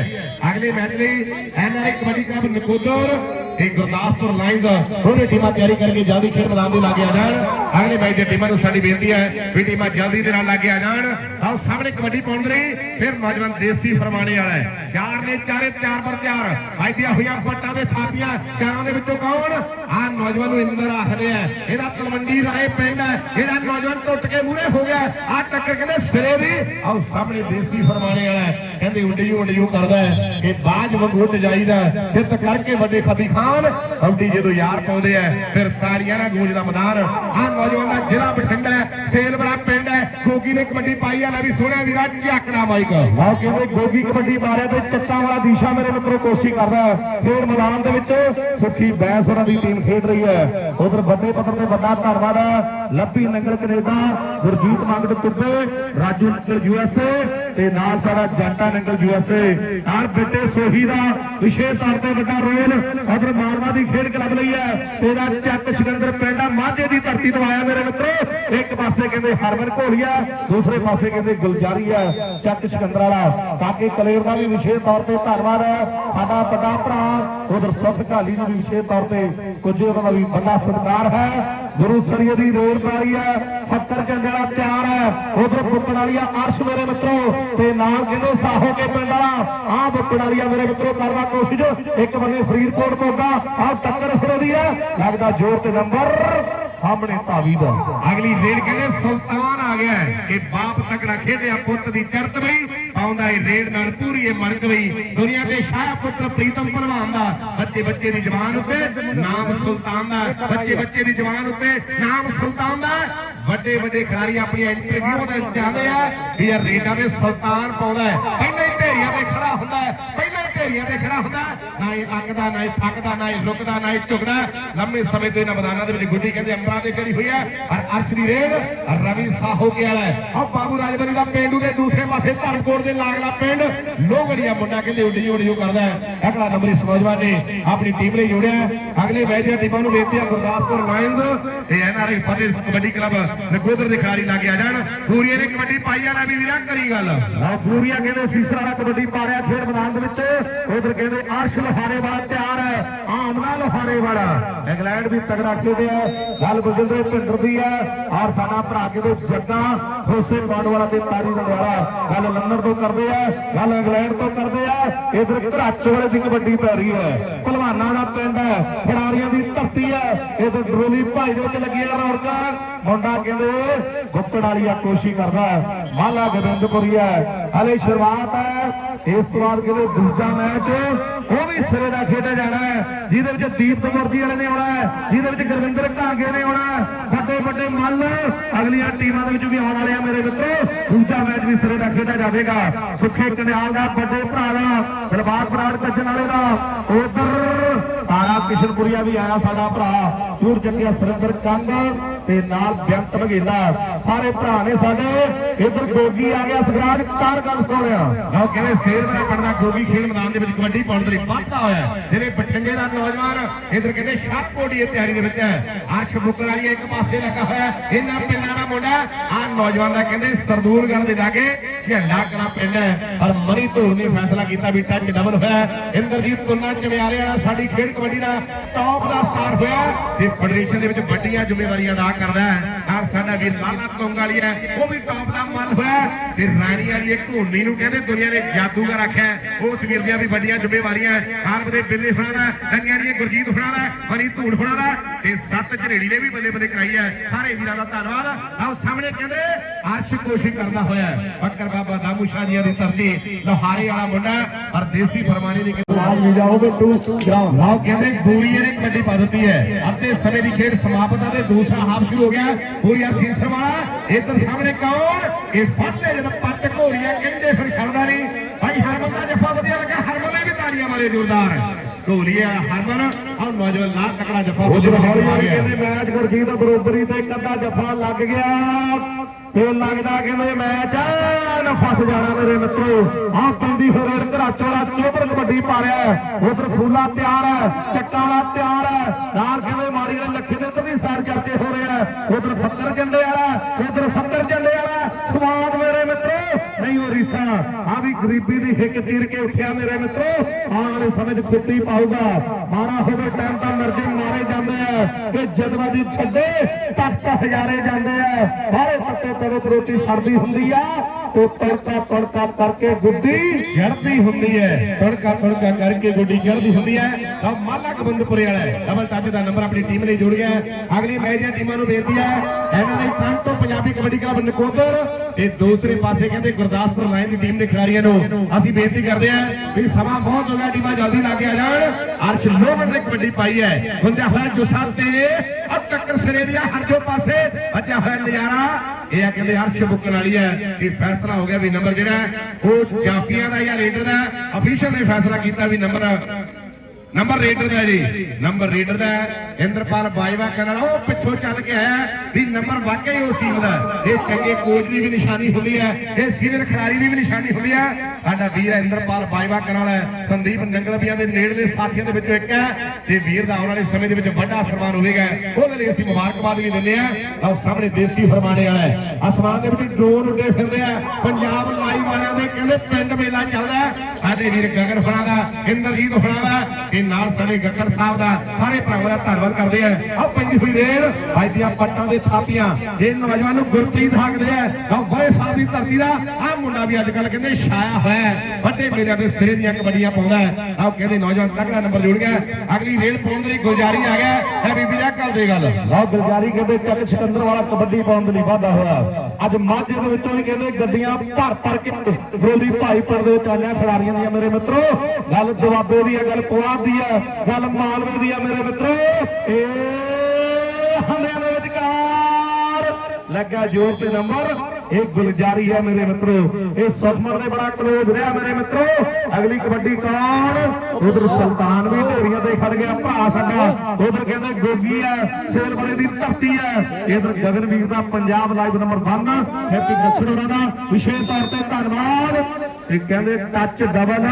ਅਗਲੇ ਮੈਚ ਲਈ ਐਨਆਰਆਈ ਕਬੱਡੀ ਕਲੱਬ ਨਕੋਦਰ ਤੇ ਗੁਰਦਾਸਪੁਰ ਲਾਈਨਜ਼ ਦੋਨੇ ਟੀਮਾਂ ਤਿਆਰੀ ਕਰਕੇ ਜਲਦੀ ਖੇਡ ਮੈਦਾਨ ਦੇ ਲਾਗੇ ਆ ਜਾਣ। ਅਗਲੇ ਮੈਚ ਦੇ ਟੀਮਾਂ ਨੂੰ ਸਾਡੀ ਬੇਨਤੀ ਹੈ ਵੀ ਟੀਮਾਂ ਜਲਦੀ ਦੇ ਨਾਲ ਲਾਗੇ ਆ ਜਾਣ। ਆਓ ਸਾਹਮਣੇ ਕਬੱਡੀ ਪਾਉਣ ਦੇ ਲਈ ਫਿਰ ਨੌਜਵਾਨ ਦੇਸੀ ਫਰਮਾਣੇ ਵਾਲਾ ਹੈ। ਚਾਰ ਨੇ ਚਾਰੇ ਤਿਆਰ ਪਰ ਤਿਆਰ। ਅੱਜ ਦੀਆਂ ਹੋਈਆਂ ਫੱਟਾਂ ਦੇ ਥਾਪੀਆਂ ਚਾਰਾਂ ਦੇ ਵਿੱਚੋਂ ਕੌਣ? ਆ ਨੌਜਵਾਨ ਨੂੰ ਇੰਦਰ ਆਖਦੇ ਆ ਇਹਦਾ ਤਲਵੰਡੀ ਰਾਏ ਪਿੰਡ ਹੈ ਜਿਹੜਾ ਨੌਜਵਾਨ ਟੁੱਟ ਕੇ ਮੂਰੇ ਹੋ ਗਿਆ ਆ ਟੱਕਰ ਕਹਿੰਦੇ ਸਿਰੇ ਦੀ ਆਓ ਸਾਹਮਣੇ ਦੇਸੀ ਫਰਮਾਣੇ ਵਾਲਾ ਕਹਿੰਦੇ ਉੱਡਿਓ ਉੱਡਿਓ ਕਰਦਾ ਹੈ ਕਿ ਬਾਜ ਵਗੂਟ ਜਾਈਦਾ ਫਿੱਤ ਕਰਕੇ ਵੱਡੇ ਖੱਬੀ ਖਾਨ ਹੌਡੀ ਜਦੋਂ ਯਾਰ ਪਾਉਂਦੇ ਆ ਫਿਰ ਤਾਰੀਆਂ ਨਾਲ ਗੂੰਜਦਾ ਮੈਦਾਨ ਆ ਨੌਜਵਾਨ ਦਾ ਜ਼ਿਲ੍ਹਾ ਬਠਿੰਡਾ ਹੈ, ਸੇਲ ਪਿੰਡ ਹੈ ਗੋਗੀ ਨੇ ਕਬੱਡੀ ਪਾਈ ਆ ਲੈ ਵੀ ਸੋਹਣਿਆ ਵੀਰਾ ਝਾਕਣਾ ਮਾਈਕ ਆਹ ਕਹਿੰਦੇ ਗੋਗੀ ਕਬੱਡੀ ਮਾਰਿਆ ਤੇ ਚੱਟਾਂ ਵਾਲਾ ਦੀਸ਼ਾ ਮੇਰੇ ਮਿੱਤਰੋ ਕੋਸ਼ਿਸ਼ ਕਰਦਾ ਹੈ। ਮੈਦਾਨ ਦੇ ਵਿੱਚ ਸੁੱਖੀ ਬੈਂਸ ਉਹਨਾਂ ਦੀ ਟੀਮ ਖੇਡ ਰਹੀ ਹੈ। ਉਧਰ ਵੱਡੇ ਪੱਧਰ ਤੇ ਵੱਡਾ ਧੰਨਵਾਦ ਹੈ। ਲੱਭੀ ਨੰਗਲ ਕੈਨੇਡਾ, ਗੁਰਜੀਤ ਮੰਗੜ ਕੁੱਬੇ ਰਾਜੂ ਨੰਗਲ ਯੂਐਸਏ ਤੇ ਨਾਲ ਸਾਡਾ ਜੰਟਾ ਨੰਗਲ ਯੂਐਸਏ ਨਾਲ ਬੇਟੇ ਸੋਹੀ ਦਾ ਵਿਸ਼ੇਸ਼ ਤੌਰ ਤੇ ਵੱਡਾ ਰੋਲ ਉਧਰ ਮਾਲਵਾ ਦੀ ਖੇਡ ਕਲੱਬ ਲਈ ਹੈ। ਤੇਰਾ ਚੱਕ ਸਿਕੰਦਰ ਪਿੰਡਾ ਮਾਝੇ ਦੀ ਧਰਤੀ ਤੋਂ ਆਇਆ ਮੇਰੇ ਮਿੱਤਰੋ। ਇੱਕ ਪਾਸੇ ਕਹਿੰਦੇ ਹਰਮਨ ਘੋਲੀਆ, ਦੂਸਰੇ ਪਾਸੇ ਕਹਿੰਦੇ ਗੁਲਜਾਰੀ ਹੈ, ਚੱਕ ਸਿਕੰਦਰ ਵਾਲਾ। ਕਾਕੇ ਕਲੇਰ ਦਾ ਵੀ ਵਿਸ਼ੇਸ਼ ਤੌਰ ਤੇ ਧੰਨਵਾਦ ਹੈ। ਸਾਡਾ ਵੱਡਾ ਭਰਾ, ਉਧਰ ਸੁਖ ਘਾਲੀ ਨੂੰ ਵੀ ਵਿਸ਼ੇਸ਼ ਤੌਰ ਤੇ ਕੁਝ ਉਹਨਾਂ ਦਾ ਵੀ ਵੱਡਾ ਸਤਿਕਾਰ ਹੈ, ਗੁਰੂ ਸਰੀਏ ਦੀ ਰੋਡ ਪਾਰੀ ਹੈ ਫੱਤਰ ਝੰਡੇ ਤਿਆਰ ਹੈ, ਉਧਰ ਬੁੱਕਣ ਵਾਲੀ ਆ ਅਰਸ਼ ਮੇਰੇ ਮਿੱਤਰੋ, ਤੇ ਨਾਲ ਕਹਿੰਦੇ ਸਾਹੋ ਕੇ ਪਿੰਡ ਵਾਲਾ, ਆਹ ਬੁੱਕਣ ਵਾਲੀ ਆ ਮੇਰੇ ਮਿੱਤਰੋ ਕਰਦਾ ਕੋਸ਼ਿਸ਼, ਇੱਕ ਬੰਨੇ ਫਰੀਦਕੋਟ ਮੋਗਾ, ਆਹ ਟੱਕਰ ਸਿਰੋਂ ਦੀ ਹੈ, ਲੱਗਦਾ ਜ਼ੋਰ ਤੇ ਨੰਬਰ ਸਾਹਮਣੇ ਧਾਵੀ ਦਾ। ਅਗਲੀ ਰੇਡ ਕਹਿੰਦੇ, ਸੁਲਤਾਨ ਆ ਗਿਆ ਇਹ ਬਾਪ ਤਕੜਾ ਖੇਡਿਆ ਪੁੱਤ ਦੀ ਚਰਤ ਬਈ ਆਉਂਦਾ ਇਹ ਰੇਡ ਨਾਲ ਪੂਰੀ ਇਹ ਮਰਕ ਬਈ। ਦੁਨੀਆ ਦੇ ਸ਼ਾਹ ਪੁੱਤਰ ਪ੍ਰੀਤਮ ਭਲਵਾਨ ਦਾ, ਬੱਚੇ ਬੱਚੇ ਦੀ ਜਵਾਨ ਉੱਤੇ ਨਾਮ ਸੁਲਤਾਨ ਦਾ, ਬੱਚੇ ਬੱਚੇ ਦੀ ਜਵਾਨ ਉੱਤੇ ਨਾਮ ਸੁਲਤਾਨ ਦਾ। ਵੱਡੇ ਵੱਡੇ ਖਿਡਾਰੀ ਆਪਣੀਆਂ ਇੰਟਰਵਿਊ ਦੇ ਚਾਹਦੇ ਆ, ਵੀ ਇਹ ਰੇਡਾਂ ਦੇ ਸੁਲਤਾਨ ਪਾਉਂਦਾ ਹੈ। ਢੇਰੀਆਂ ਤੇ ਖੜਾ ਹੁੰਦਾ ਢੇਰੀਆਂ ਤੇ ਖੜਾ ਹੁੰਦਾ ਨਾ ਇਹ ਅੰਗਦਾ, ਨਾ ਇਹ ਥੱਕਦਾ, ਨਾ ਇਹ ਲੁਕਦਾ, ਨਾ ਇਹ ਝੁਕਦਾ ਲੰਮੇ ਸਮੇਂ ਤੋਂ ਇਹਨਾਂ ਮੈਦਾਨਾਂ ਦੇ ਵਿੱਚ ਗੁੱਡੀ ਕਹਿੰਦੇ ਅੰਬਰਾਂ ਤੇ ਚੜੀ ਹੋਈ ਹੈ। ਔਰ ਅਰਸ਼ ਦੀ ਰੇਡ ਰਵੀ ਸਾਹੋ ਕੇ ਵਾਲਾ ਹੈ। ਬਾਬੂ ਰਾਜਬਰੀ ਦਾ ਪਿੰਡੂ ਦੇ ਦੂਸਰੇ ਪਾਸੇ ਧਰਮਕੋਟ ਦੇ ਲਾਗਲਾ ਪਿੰਡ, ਲੋਹਗੜੀਆ ਮੁੰਡਾ ਕਹਿੰਦੇ ਉੱਡੀ ਉੱਡੀ ਕਰਦਾ ਹੈ। ਅਗਲਾ ਨੰਬਰ ਇਸ ਨੌਜਵਾਨ ਨੇ ਆਪਣੀ ਟੀਮ ਲਈ ਜੋੜਿਆ ਹੈ। ਅਗਲੇ ਮੈਚ ਦੀਆਂ ਟੀਮਾਂ ਨੂੰ ਬੇਨਤੀ ਹੈ ਗੁਰਦਾਸਪੁਰ ਲਾਇਨਜ਼ ਤੇ ਐਨਆਰਆਈ ਫਤਿਹ ਕਬੱਡੀ ਕਲੱਬ ਨਕੋਦਰ ਦੇ ਖਿਡਾਰੀ ਲੱਗੇ ਆ ਜਾਣ। ਪੂਰੀਏ ਨੇ ਕਬੱਡੀ ਪਾਈ ਆ ਨਾ ਵੀ ਵੀਰਾ, ਕਰੀ ਗੱਲ। ਆ ਪੂਰੀਆ ਕਹਿੰਦੇ ਸੀਸਰਾ ਵਾਲਾ ਕਬੱਡੀ ਪਾ ਰਿਹਾ ਖੇਡ ਮੈਦਾਨ ਦੇ ਵਿੱਚ। ਉਧਰ ਕਹਿੰਦੇ ਅਰਸ਼ ਲੋਹਾਰੇ ਵਾਲਾ ਤਿਆਰ ਹੈ ਆਮਨਾ ਲੋਹਾਰੇ ਵਾਲਾ। ਇੰਗਲੈਂਡ ਵੀ ਤਗੜਾ ਖੇਡਿਆ ਗੱਲ ਬਜਿੰਦਰ ਭਿੰਦਰ ਦੀ ਹੈ, ਔਰ ਸਾਡਾ ਭਰਾ ਕਹਿੰਦੇ ਜੱਗਾ, ਹੋਸੇ ਵਾਲਾ ਤੇ ਤਾਰੀ ਦੇ ਵਾਲਾ। ਗੱਲ ਲੰਡਨ ਤੋਂ ਕਰਦੇ ਆ, ਗੱਲ ਇੰਗਲੈਂਡ ਤੋਂ ਕਰਦੇ ਆ, ਇਧਰ ਘਰਾਚੋ ਵਾਲੇ ਦੀ ਕਬੱਡੀ ਪੈ ਰਹੀ ਹੈ। ਪਹਿਲਵਾਨਾਂ ਦਾ ਪਿੰਡ ਹੈ, ਖਿਡਾਰੀਆਂ ਦੀ ਧਰਤੀ ਹੈ, ਇਧਰ ਡਰੋਲੀ ਭਾਈ ਦੇ ਵਿੱਚ ਲੱਗੀ ਹੈ ਰੌਣਕਾਂ ਮੁੰਡਾ ਕਹਿੰਦੇ ਗੁੱਪੜ ਵਾਲੀ ਆ ਕੋਸ਼ਿਸ਼ ਕਰਦਾ ਹੈ। ਮਾਲਾ ਗੋਬਿੰਦਪੁਰੀ ਹੈ, ਹਲੇ ਸ਼ੁਰੂਆਤ ਹੈ। ਇਸ ਤੋਂ ਬਾਅਦ ਕਹਿੰਦੇ ਦੂਜਾ ਮੈਚ। ਉਹ ਵੀ ਸਿਰੇ ਦਾ ਖੇਡਿਆ ਜਾਣਾ ਹੈ, ਜਿਹਦੇ ਵਿੱਚ ਦੀਪ ਮੁਰਦੀ ਵਾਲੇ ਨੇ ਆਉਣਾ ਹੈ, ਜਿਹਦੇ ਵਿੱਚ ਗੁਰਵਿੰਦਰ ਘਾਂਗੇ ਨੇ ਆਉਣਾ ਹੈ। ਵੱਡੇ ਵੱਡੇ ਮੱਲ, ਅਗਲੀਆਂ ਟੀਮਾਂ ਦੇ ਵਿੱਚ ਵੀ ਆਉਣ ਵਾਲੇ ਆ ਮੇਰੇ ਮਿੱਤਰੋ। ਦੂਜਾ ਮੈਚ ਵੀ ਸਿਰੇ ਦਾ ਖੇਡਿਆ ਜਾਵੇਗਾ। ਸੁੱਖੇ ਕੰਡਿਆਲ ਦਾ ਵੱਡੇ ਭਰਾ ਦਾ ਦਿਲਬਾਗ ਬਰਾੜ ਕੱਜਣ ਵਾਲੇ ਦਾ। ਉਧਰ ਤਾਰਾ ਕਿਸ਼ਨਪੁਰੀਆ ਵੀ ਆਇਆ ਸਾਡਾ ਭਰਾ। ਚੂੜ ਚੱਕਿਆ ਸੁਰਿੰਦਰ ਕੰਗ। ਤੇ ਨਾਲ ਬੇਅੰਤ ਬਘੇਲਾ ਸਾਰੇ ਭਰਾ ਨੇ ਸਾਡੇ ਇਧਰ ਗੋਗੀ ਆ ਗਿਆ ਸਗਰਾਜ ਕਾਰ ਗੱਲ ਸੁਣਿਆ ਲਓ, ਕਹਿੰਦੇ ਸ਼ੇਰ ਪੜਦਾ ਗੋਗੀ ਖੇਡ ਮੈਦਾਨ ਦੇ ਵਿੱਚ ਕਬੱਡੀ ਪਾਉਣ ਦੇ ਲਈ ਵਾਧਾ ਹੋਇਆ ਜਿਹੜੇ ਬਠਿੰਡੇ ਦਾ ਨੌਜਵਾਨ ਇਧਰ ਕਹਿੰਦੇ ਸ਼ਾਹਕੋਟੀ ਇਹ ਤਿਆਰੀ ਦੇ ਵਿੱਚ ਹੈ। ਅਰਸ਼ ਬੁੱਕਰ ਵਾਲੀ ਇੱਕ ਪਾਸੇ ਲੱਗਾ ਹੋਇਆ ਇਹਨਾਂ ਪਿੰਡਾਂ ਦਾ ਮੁੰਡਾ ਆ ਨੌਜਵਾਨ ਦਾ ਕਹਿੰਦੇ ਸਰਦੂਲਗੜ੍ਹ ਦੇ ਲਾਗੇ ਝੰਡਾ ਕਲਾ ਪਿੰਡ ਹੈ। ਪਰ ਮਨੀ ਧੂਰ ਨੇ ਫੈਸਲਾ ਕੀਤਾ ਵੀ ਟੱਚ ਡਬਲ ਹੋਇਆ ਇੰਦਰਜੀਤ ਤੁਲਨਾ ਚਮਿਆਰੇ ਵਾਲਾ ਸਾਡੀ ਖੇਡ ਕਬੱਡੀ ਦਾ ਟੌਪ ਦਾ ਸਟਾਰ ਹੋਇਆ ਤੇ ਫੈਡਰੇਸ਼ਨ ਦੇ ਵਿੱਚ ਵੱਡੀਆਂ ਜ਼ਿੰਮੇਵਾਰੀਆਂ ਨਾਲ ਕਰਦਾ ਹੈ। ਆ ਸਾਡਾ ਵੀਰ ਲਾਲਾ ਤੁੰਗ ਵਾਲੀ ਹੈ। ਉਹ ਵੀ ਟੌਪ ਦਾ ਮਨ ਹੋਇਆ ਤੇ ਰਾਣੀ ਵਾਲੀ ਇੱਕ ਧੋਨੀ ਨੂੰ ਕਹਿੰਦੇ ਦੁਨੀਆ ਨੇ ਜਾਦੂਗਰ ਆਖਿਆ। ਉਸ ਵੀਰ ਦੀਆਂ ਵੀ ਵੱਡੀਆਂ ਜ਼ਿੰਮੇਵਾਰੀਆਂ ਹਾਰਬ ਦੇ ਬਿੱਲੇ ਫੜਾਣਾ ਕੰਨਿਆਂ ਦੀ ਗੁਰਜੀਤ ਫੜਾਣਾ ਮਨੀ ਧੂੜ ਫੜਾਣਾ ਤੇ ਸੱਤ ਝਰੇੜੀ ਨੇ ਵੀ ਬੱਲੇ ਬੱਲੇ ਕਰਾਈ ਹੈ। ਸਾਰੇ ਵੀਰਾਂ ਦਾ ਧੰਨਵਾਦ। ਆਓ ਸਾਹਮਣੇ ਕਹਿੰਦੇ ਅਰਸ਼ ਕੋਸ਼ਿਸ਼ ਕਰਦਾ ਹੋਇਆ। ਬੱਕਰ ਬਾਬਾ ਦਾਮੂ ਸ਼ਾਹ ਜੀਆਂ ਦੀ ਧਰਤੀ ਲੋਹਾਰੇ ਵਾਲਾ ਮੁੰਡਾ ਪਰ ਦੇਸੀ ਫਰਮਾਨੀ ਦੀ ਆਜ ਵੀ ਜਾਓਗੇ ਟੂ ਗਰਾਊਂਡ ਲਓ ਕਹਿੰਦੇ ਗੋਲੀਏ ਨੇ ਕਬੱਡੀ ਪਾ ਦਿੱਤੀ ਹੈ। ਅੱਧੇ ਸਮੇਂ ਦੀ ਖੇਡ ਸਮਾਪਤ ਹੈ ਤੇ ਦੂਸਰਾ ਹਾਫ ਸ਼ੁਰੂ ਹੋ ਗਿਆ। ਪੂਰੀਆ ਸੀਸਰ ਵਾਲਾ ਇੱਧਰ ਸਾਹਮਣੇ ਕੌਣ ਇਹ ਫੱਟੇ ਜਦੋਂ ਪੱਟ ਘੋੜੀਆਂ, ਕਹਿੰਦੇ ਫਿਰ ਛੱਡਦਾ ਨਹੀਂ। ਭਾਈ ਹਰਮਨ ਦਾ ਜੱਫਾ ਵਧੀਆ ਲੱਗਾ। ਹਰਮਨ ਨੇ ਵੀ ਤਾੜੀਆਂ ਮਾਰੇ ਜ਼ੋਰਦਾਰ। ਘੋਲੀਆ ਹਰਮਨ ਆਹ ਨੌਜਵਾਨ ਲਾ ਤਕੜਾ ਜੱਫਾ ਉਧਰ ਹੌਲੀ। ਕਹਿੰਦੇ ਮੈਚ ਗੁਰਜੀਤ ਬਰੋਬਰੀ ਤੇ ਇੱਕ ਅੱਧਾ ਜਫਾ ਲੱਗ ਗਿਆ। ਤੇ ਲੱਗਦਾ ਕਹਿੰਦੇ ਮੈਚ ਐਨ ਫਸ ਜਾਣਾ ਮੇਰੇ ਮਿੱਤਰੋ। ਆਹ ਪਿੰਡੀ ਫਰੇਡ ਘਰਾਚੋ ਵਾਲਾ ਚੋਬਰ ਕਬੱਡੀ ਪਾ ਰਿਹਾ ਉਧਰ ਫੂਲਾ ਤਿਆਰ ਹੈ ਚੱਕਾ ਵਾਲਾ ਤਿਆਰ ਹੈ। ਨਾਲ ਕਹਿੰਦੇ ਮਾਰੀ ਵਾਲੇ ਲੱਖੇ ਦੇ ਉੱਤੇ ਵੀ ਸਾਰ ਚਰਚੇ ਹੋ ਰਹੇ ਆ ਉਧਰ ਫੱਕਰ ਜੰਡੇ ਵਾਲਾ ਉਧਰ ਫੱਕਰ ਜੰਡੇ ਵਾਲਾ ਸਵਾਦ ਮੇਰੇ ਮਿੱਤਰੋ ਨਹੀਂ ਉਹ ਰੀਸਾ ਆ ਵੀ ਗਰੀਬੀ ਦੀ ਹਿੱਕ ਤੀਰ ਕੇ ਉੱਠਿਆ ਮੇਰੇ ਮਿੱਤਰੋ। ਆਉਣ ਵਾਲੇ ਸਮੇਂ 'ਚ ਖੁੱਤੀ ਪਾਊਗਾ। ਮਾਰਾ ਹੋਵੇ ਟਾਈਮ ਤਾਂ ਮਰਜ਼ੀ ਮਾਰੇ ਜਾਂਦੇ ਆ। ਕਿ ਜਦਵਾਦੀ ਛੱਡੇ ਤੱਕ ਹਜ਼ਾਰੇ ਜਾਂਦੇ ਆ। ਸਾਰੇ ਪੱਤੇ ਤਵੇ ਰੋਟੀ ਸੜਦੀ ਹੁੰਦੀ ਆ। ਤੇ ਤੜਕਾ ਤੜਕਾ ਕਰਕੇ ਗੁੱਡੀ ਜੜਦੀ ਹੁੰਦੀ ਹੈ। ਤੜਕਾ ਤੜਕਾ ਕਰਕੇ ਗੋਡੀ ਜੜਦੀ ਹੁੰਦੀ ਹੈ। ਤਾਂ ਮਾਲਾ ਗੋਬਿੰਦਪੁਰੇ ਵਾਲਾ ਡਬਲ ਟੱਚ ਦਾ ਨੰਬਰ ਆਪਣੀ ਟੀਮ ਲਈ ਜੁੜ ਗਿਆ ਅਗਲੀ ਮੈਚ ਦੀਆਂ ਟੀਮਾਂ ਨੂੰ ਬੇਨਤੀ ਹੈ ਇਹਨਾਂ ਦੇ ਪੰਜ ਤੋਂ ਪੰਜਾਬੀ ਕਬੱਡੀ ਕਲੱਬ ਨਕੋਦਰ ਤੇ ਦੂਸਰੇ ਪਾਸੇ ਕਹਿੰਦੇ ਗੁਰਦਾਸਪੁਰ ਲਾਈਨ ਦੀ ਟੀਮ ਦੇ ਖਿਡਾਰੀਆਂ ਨੂੰ ਅਸੀਂ ਬੇਨਤੀ ਕਰਦੇ ਹਾਂ ਵੀ ਸਮਾਂ ਬਹੁਤ ਹੋ ਗਿਆ, ਟੀਮਾਂ ਜਲਦੀ ਲੱਗ ਕੇ ਆ ਜਾਣ। ਅਰਸ਼ ਲੋਗਨ ਨੇ ਕਬੱਡੀ ਪਾਈ ਹੈ। ਹੁੰਦਿਆ ਹੋਇਆ ਜੁਸਾ ਤੇ ਅਬ ਟੱਕਰ ਸਿਰੇ ਦੀ ਹਰ ਜੋ ਪਾਸੇ ਬੱਚਾ ਹੋਇਆ ਨਜ਼ਾਰਾ। ਇਹ ਆ ਕਹਿੰਦੇ ਅਰਸ਼ ਬੁੱਕਣ ਵਾਲੀ ਹੈ ਕਿ ਫੈਸਲਾ ਹੋ ਗਿਆ ਵੀ ਨੰਬਰ ਜਿਹੜਾ ਉਹ ਜਾਫੀਆਂ ਦਾ ਜਾਂ ਰੇਡਰ ਦਾ ਅਫੀਸ਼ੀਅਲ ਨੇ ਫੈਸਲਾ ਕੀਤਾ ਵੀ ਨੰਬਰ ਨੰਬਰ ਰੇਡਰ ਦਾ ਜੀ। ਨੰਬਰ ਰੇਡਰ ਦਾ ਇੰਦਰਪਾਲ ਬਾਜਵਾ ਕਹਿੰਦਾ, ਉਹ ਪਿੱਛੋਂ ਚੱਲ ਕੇ ਆਇਆ ਵੀ ਨੰਬਰ ਵਾਕਈ ਉਸ ਟੀਮ ਦਾ ਇਹ ਚੰਗੇ ਕੋਚ ਦੀ ਵੀ ਨਿਸ਼ਾਨੀ ਹੁੰਦੀ ਹੈ। ਇਹ ਸੀਨੀਅਰ ਖਿਡਾਰੀ ਦੀ ਵੀ ਨਿਸ਼ਾਨੀ ਹੁੰਦੀ ਹੈ। ਸਾਡਾ ਵੀਰ ਇੰਦਰਪਾਲ ਬਾਜਵਾ ਕਰਨ ਹੈ। ਸੰਦੀਪ ਨੰਗਲਪੀਆਂ ਦੇ ਨੇੜਲੇ ਸਾਥੀਆਂ ਦੇ ਵਿੱਚੋਂ ਇੱਕ ਹੈ। ਤੇ ਵੀਰ ਦਾ ਆਉਣ ਵਾਲੇ ਸਮੇਂ ਦੇ ਵਿੱਚ ਵੱਡਾ ਸਨਮਾਨ ਹੋਵੇਗਾ। ਉਹਦੇ ਲਈ ਅਸੀਂ ਮੁਬਾਰਕਬਾਦ ਵੀ ਦਿੰਦੇ ਹਾਂ। ਤਾਂ ਸਾਹਮਣੇ ਦੇਸੀ ਫਰਮਾਣੇ ਵਾਲਾ ਅਸਮਾਨ ਦੇ ਵਿੱਚ ਡਰੋਨ ਉੱਡੇ ਫਿਰਦੇ ਆ। ਪੰਜਾਬ ਲਾਈਵ ਵਾਲਿਆਂ ਦੇ ਕਹਿੰਦੇ ਪਿੰਡ ਮੇਲਾ ਚੱਲਦਾ ਸਾਡੇ ਵੀਰ ਗਗਨ ਫੜਾ ਦਾ, ਇੰਦਰਜੀਤ ਫੜਾ ਦਾ, ਤੇ ਨਾਲ ਸਾਡੇ ਗੱਕਰ ਸਾਹਿਬ ਦਾ, ਸਾਰੇ ਭਰਾਵਾਂ ਦਾ ਧੰਨਵਾਦ ਕਰਦੇ ਆ। ਆਹ ਪੈਂਦੀ ਹੋਈ ਰੇਲ, ਅੱਜ ਦੀਆਂ ਪੱਟਾਂ ਦੇ ਥਾਪੀਆਂ। ਇਹ ਨੌਜਵਾਨ ਨੂੰ ਗੁਰਪ੍ਰੀਤ ਹਾਕਦੇ ਆ। ਆਹ ਬੜੇ ਸਾਹਿਬ ਦੀ ਧਰਤੀ ਦਾ, ਆਹ ਮੁੰਡਾ ਵੀ ਅੱਜ ਕੱਲ ਕਹਿੰਦੇ ਛਾਇਆ ਹੋਇਆ ਹੈ। ਵੱਡੇ ਮੇਲਿਆਂ ਦੇ ਸਿਰੇ ਦੀਆਂ ਕਬੱਡੀਆਂ ਪਾਉਂਦਾ ਹੈ। ਆਹ ਕਹਿੰਦੇ ਨੌਜਵਾਨ ਤਕੜਾ ਨੰਬਰ ਜੁੜ ਗਿਆ। ਅਗਲੀ ਰੇਲ ਪਾਉਣ ਦੇ ਲਈ ਗੁਲਜਾਰੀ ਆ ਗਿਆ। ਹੈ ਬੀਬੀ ਦਾ ਕਰ ਦੇ ਗੱਲ। ਲਓ, ਗੁਲਜਾਰੀ ਕਹਿੰਦੇ ਚੱਕ ਸਿਕੰਦਰ ਵਾਲਾ ਕਬੱਡੀ ਪਾਉਣ ਦੇ ਲਈ ਵਾਧਾ ਹੋਇਆ। ਅੱਜ ਮਾਝੇ ਦੇ ਵਿੱਚੋਂ ਵੀ ਕਹਿੰਦੇ ਗੱਡੀਆਂ ਭਰ ਭਰ ਕੇ ਗੋਲੀ ਭਾਈ ਪੜਦੇ ਚਾਲਿਆ ਖਿਡਾਰੀਆਂ ਦੀਆਂ ਮੇਰੇ ਮਿੱਤਰੋ। ਗੱਲ ਦੁਆਬੇ ਦੀ ਹੈ ਗੱਲ ਪੁਆਧ ਦੀ ਹੈ ਗੱਲ ਮਾਲਵੇ ਦੀ ਹੈ ਮੇਰੇ ਮਿੱਤਰੋ। ਇਹ ਹੰਦਿਆਂ ਦੇ ਲੱਗਾ ਜੋਰ ਤੇ ਨੰਬਰ। ਇਹ ਗੁਲਜਾਰੀ ਹੈ ਮੇਰੇ ਮਿੱਤਰੋ। ਇਹ ਸੁਖਮਨ ਦੇ ਬੜਾ ਕਲੋਜ਼ ਰਿਹਾ ਮੇਰੇ ਮਿੱਤਰੋ। ਅਗਲੀ ਕਬੱਡੀ ਕੌਣ ਉਧਰ ਸੁਲਤਾਨ ਵੀ ਢੇਰੀਆਂ ਤੇ ਖੜ ਗਿਆ, ਭਰਾ ਸਾਡਾ। ਉਧਰ ਕਹਿੰਦੇ ਗੋਗੀ ਹੈ ਸੇਲਬੜੇ ਦੀ ਧਰਤੀ ਹੈ। ਇਧਰ ਗਗਨਵੀਰ ਦਾ ਪੰਜਾਬ ਲਾਈਵ ਨੰਬਰ 1 ਹੈਪੀ ਦੱਖਣ ਉਹਨਾਂ ਦਾ। ਵਿਸ਼ੇਸ਼ ਤੌਰ ਤੇ ਧੰਨਵਾਦ। ਇਹ ਕਹਿੰਦੇ ਟੱਚ ਡਬਲ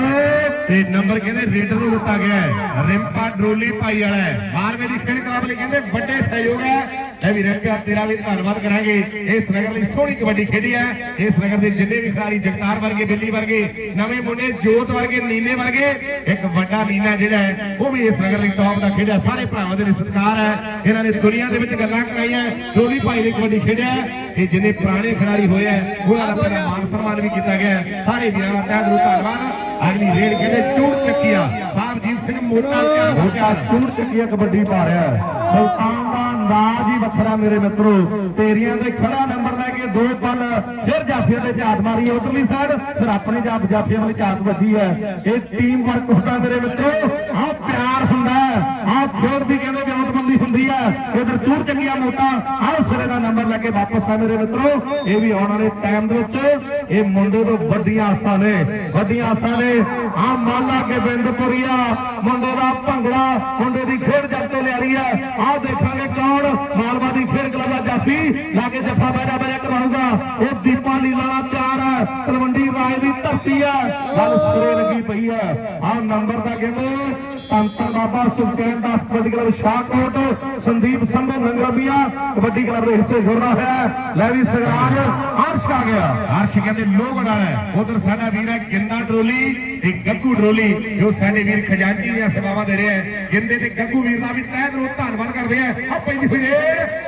ਤੇ ਨੰਬਰ ਕਹਿੰਦੇ ਰੇਡਰ ਨੂੰ ਦਿੱਤਾ ਗਿਆ ਹੈ। ਰਿੰਪਾ ਡਰੋਲੀ ਭਾਈ ਵਾਲਾ ਹੈ। ਮਾਰਵੇ ਦੀ ਖੇਡ ਕਲੱਬ ਲਈ ਕਹਿੰਦੇ ਵੱਡੇ ਸਹਿਯੋਗ ਹੈ। ਇਹ ਵੀ ਰਿੰਪਾ ਤੇਰਾ ਵੀ ਧੰਨਵਾਦ ਕਰਾਂਗੇ। ਇਸ ਨਗਰ ਲਈ ਸੋਹਣੀ ਕਬੱਡੀ ਖੇਡੀ ਹੈ। ਇਸ ਨਗਰ ਦੇ ਜਿੰਨੇ ਵੀ ਖਿਡਾਰੀ ਜਗਤਾਰ ਵਰਗੇ, ਬਿੱਲੀ ਵਰਗੇ, ਨਵੇਂ ਮੁੰਡੇ ਜੋਤ ਵਰਗੇ ਨੀਨੇ ਵਰਗੇ, ਇੱਕ ਵੱਡਾ ਨੀਨਾ ਜਿਹੜਾ ਹੈ, ਉਹ ਵੀ ਇਸ ਨਗਰ ਲਈ ਟੌਪ ਦਾ ਖੇਡਿਆ। ਸਾਰੇ ਭਰਾਵਾਂ ਦੇ ਲਈ ਸਤਿਕਾਰ ਹੈ। ਇਹਨਾਂ ਨੇ ਦੁਨੀਆ ਦੇ ਵਿੱਚ ਗੱਲਾਂ ਕਰਾਈਆਂ। ਡਰੋਲੀ ਭਾਈ ਨੇ ਕਬੱਡੀ ਖੇਡਿਆ। ਇਹ ਜਿੰਨੇ ਪੁਰਾਣੇ ਖਿਡਾਰੀ ਹੋਏ ਆ ਉਹਨਾਂ ਦਾ ਮਾਨ ਸਨਮਾਨ ਵੀ ਕੀਤਾ ਗਿਆ ਸਾਰੇ ਵੀਰਾਂ ਦਾ ਤਹਿ ਦਿਲੋਂ ਧੰਨਵਾਦ ਅਗਲੀ ਰੇਡ ਕਹਿੰਦੇ ਚੂੜ ਚੱਕੀਆ। ਸਾਹਿਬਜੀਤ ਸਿੰਘ ਮੋਟਾ ਮੋਟਾ ਚੂੜ ਚੱਕੀਆ, ਕਬੱਡੀ ਪਾ ਰਿਹਾ। ਸੁਲਤਾਨ ਦਾ ਅੰਦਾਜ਼ ਹੀ ਵੱਖਰਾ ਮੇਰੇ ਮਿੱਤਰੋ। ਤੇਰੀਆਂ ਦੇ ਖੜਾ ਦੋ ਪਲ, ਫਿਰ ਜਾਫੀਆਂ ਦੇ ਝਾਤ ਮਾਰੀ ਉਧਰਲੀ ਸਾਈਡ ਫਿਰ ਆਪਣੇ ਜਾਫ ਜਾਫੀਆਂ ਵਾਲੀ ਝਾਤ ਵੱਜੀ ਹੈ। ਇਹ ਟੀਮ ਵਰਕ ਹੁੰਦਾ ਮੇਰੇ ਮਿੱਤਰੋ, ਆਹ ਪਿਆਰ ਹੁੰਦਾ ਆਹ ਖੇਡ ਦੀ ਕਹਿੰਦੇ ਵਿਉਂਤਬੰਦੀ ਹੁੰਦੀ ਹੈ। ਇਧਰ ਚੂੜ ਚੱਕੀਆ ਮੋਟਾ ਆਹ ਸਿਰੇ ਦਾ ਨੰਬਰ ਲੈ ਕੇ ਵਾਪਸ ਆ ਮੇਰੇ ਮਿੱਤਰੋ। ਇਹ ਵੀ ਆਉਣ ਵਾਲੇ ਟਾਈਮ ਦੇ ਵਿੱਚ, ਇਹ ਮੁੰਡੇ ਤੋਂ ਵੱਡੀਆਂ ਆਸਾਂ ਨੇ, ਵੱਡੀਆਂ ਆਸਾਂ ਨੇ। ਆਹ ਮਾਲਾ ਕੇ ਬਿੰਦਪੁਰੀਆ ਮੁੰਡੇ ਦਾ ਭੰਗੜਾ, ਮੁੰਡੇ ਦੀ ਖੇਡ ਜੱਟ ਤੋਂ ਲਿਆਰੀ ਹੈ। ਆਹ ਦੇਖਾਂਗੇ ਕੌਣ? ਮਾਲਵਾ ਦੀ ਖੇਡ ਕਲੱਬ ਦਾ ਜਾਫੀ, ਲਾ ਕੇ ਜੱਫਾ ਬੈਠਾ ਬੈਠਾ ਕਰਵਾਊਗਾ ਉਹ ਦੀਪਾ ਲੀਲਾ ਦਾ ਪਿਆਰ ਹੈ ਤਲਵੰਡੀ ਰਾਏ ਦੀ ਧਰਤੀ ਹੈ ਗੱਲ ਸਿਰੇ ਲੱਗੀ ਪਈ ਹੈ। ਆਹ ਨੰਬਰ ਦਾ ਕਹਿੰਦੇ ਤੰਤਰ ਬਾਬਾ ਦਾਸ, ਕਬੱਡੀ ਕਲੱਬ ਸ਼ਾਹਕੋਟ, ਸੰਦੀਪ ਸੰਧੂ ਨੰਗਰਬੀਆ ਕਬੱਡੀ ਕਲੱਬ ਦੇ ਹਿੱਸੇ ਜੁੜਦਾ ਹੋਇਆ ਲੈ ਵੀ ਸਗਰਾਜ ਅਰਸ਼ ਆ ਗਿਆ। ਹਰਸ਼ ਕਹਿੰਦੇ ਲੋਕ ਨਾਲ ਹੈ ਉਧਰ ਸਾਡਾ ਵੀਰ ਹੈ ਗਿੰਦਾ ਟਰੋਲੀ ਤੇ ਗੱਗੂ ਟਰੋਲੀ, ਜੋ ਸਾਡੇ ਵੀਰ ਖਜ਼ਾਨਚੀ ਦੀਆਂ ਸੇਵਾਵਾਂ ਦੇ ਰਿਹਾ ਹੈ। ਗਿੰਦੇ ਤੇ ਗੱਗੂ ਵੀਰ ਦਾ ਵੀ ਤਹਿ ਦਿਲੋਂ ਧੰਨਵਾਦ ਕਰਦੇ ਆ। ਆ ਪੈਂਦੀ ਹੋਈ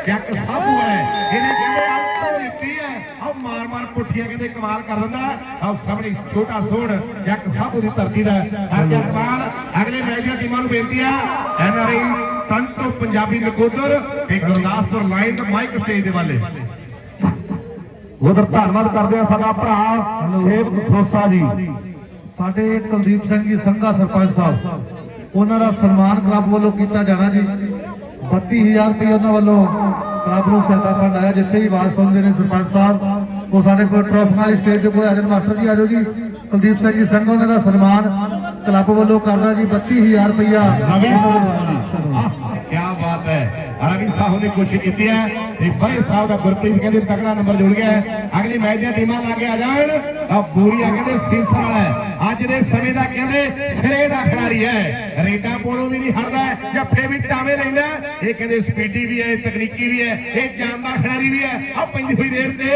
ਜੱਕ ਸਾਬੂ ਹੈ। ਇਹਨੇ ਕਹਿੰਦੇ ਆ ਦਿੱਤੀ ਹੈ ਆ ਮਾਰ ਮਾਰ ਪੁੱਠੀਆਂ ਕਹਿੰਦੇ ਕਮਾਲ ਕਰ ਦਿੰਦਾ। ਆ ਸਾਹਮਣੇ ਛੋਟਾ ਸੋੜ ਜੱਕ ਸਾਬੂ ਦੀ ਧਰਤੀ ਦਾ ਹਰ ਜਗਵਾਨ ਅਗਲੇ ਮੈਚ ਦੀਆਂ ਟੀਮਾਂ ਨੂੰ ਬੇਨਤੀ ਆ ਐਨਆਰਆਈ ਟੰਟੋ ਪੰਜਾਬੀ ਨਕੋਦਰ ਤੇ ਗੁਰਦਾਸਪੁਰ ਲਾਈਨ ਮਾਈਕ ਸਟੇਜ ਦੇ ਵਾਲੇ। ਉਧਰ ਧੰਨਵਾਦ ਕਰਦੇ ਆ ਸਾਡਾ ਭਰਾ ਸੇਵ ਖੋਸਾ ਜੀ। ਸਾਡੇ ਕੁਲਦੀਪ ਸਿੰਘ ਜੀ ਸੰਘਾ ਸਰਪੰਚ ਸਾਹਿਬ। ਉਹਨਾਂ ਦਾ ਸਨਮਾਨ ਕਲੱਬ ਵੱਲੋਂ ਕੀਤਾ ਜਾਣਾ ਜੀ। 32000 ਰੁਪਏ ਉਹਨਾਂ ਵੱਲੋਂ ਕਲੱਬ ਨੂੰ ਸਹਾਇਤਾ ਫੰਡ ਆਇਆ। ਜਿੱਥੇ ਵੀ ਆਵਾਜ਼ ਸੁਣਦੇ ਨੇ ਸਰਪੰਚ ਸਾਹਿਬ ਉਹ ਸਾਡੇ ਕੋਲ ਟਰੋਫੀਆਂ ਵਾਲੀ ਸਟੇਜ ਤੇ ਕੋਈ ਹਾਜ਼ਰ ਮਾਸਟਰ ਜੀ ਆਜੋ ਜੀ। ਕੁਲਦੀਪ ਸਿੰਘ ਜੀ ਸੰਘਾ ਉਹਨਾਂ ਦਾ ਸਨਮਾਨ। ਕਲੱਬ ਵੱਲੋਂ ਕਰਦਾ ਜੀ 32000 ਰੁਪਇਆ ਰਵੀ ਕੀ ਬਾਤ ਹੈ। ਰਵੀ ਸਾਹਿਬ ਨੇ ਕੋਸ਼ਿਸ਼ ਕੀਤੀ ਹੈ ਤੇ ਬੜੇ ਸਾਹਿਬ ਦਾ ਗੁਰਪ੍ਰੀਤ ਕਹਿੰਦੇ ਤਕੜਾ ਨੰਬਰ ਜੁੜ ਗਿਆ ਹੈ। ਅਗਲੀ ਮੈਚ ਦੀਆਂ ਟੀਮਾਂ ਲਾ ਕੇ ਆ ਜਾਣ। ਆ ਪੂਰੀਆ ਕਹਿੰਦੇ ਸਿੰਸਰ ਹੈ। ਅੱਜ ਦੇ ਸਮੇਂ ਦਾ ਕਹਿੰਦੇ ਸਿਰੇ ਦਾ ਖਿਡਾਰੀ ਹੈ। ਰੇਡਾ ਪੋਣੋਂ ਵੀ ਨਹੀਂ ਹਟਦਾ, ਜੱਫੇ ਵੀ ਟਾਵੇਂ ਲੈਂਦਾ ਇਹ ਕਹਿੰਦੇ ਸਪੀਡੀ ਵੀ ਹੈ, ਤਕਨੀਕੀ ਵੀ ਹੈ, ਇਹ ਜਾਨਦਾਰ ਖਿਡਾਰੀ ਵੀ ਹੈ। ਆ ਪੈਂਦੀ ਹੋਈ ਰੇਡ ਤੇ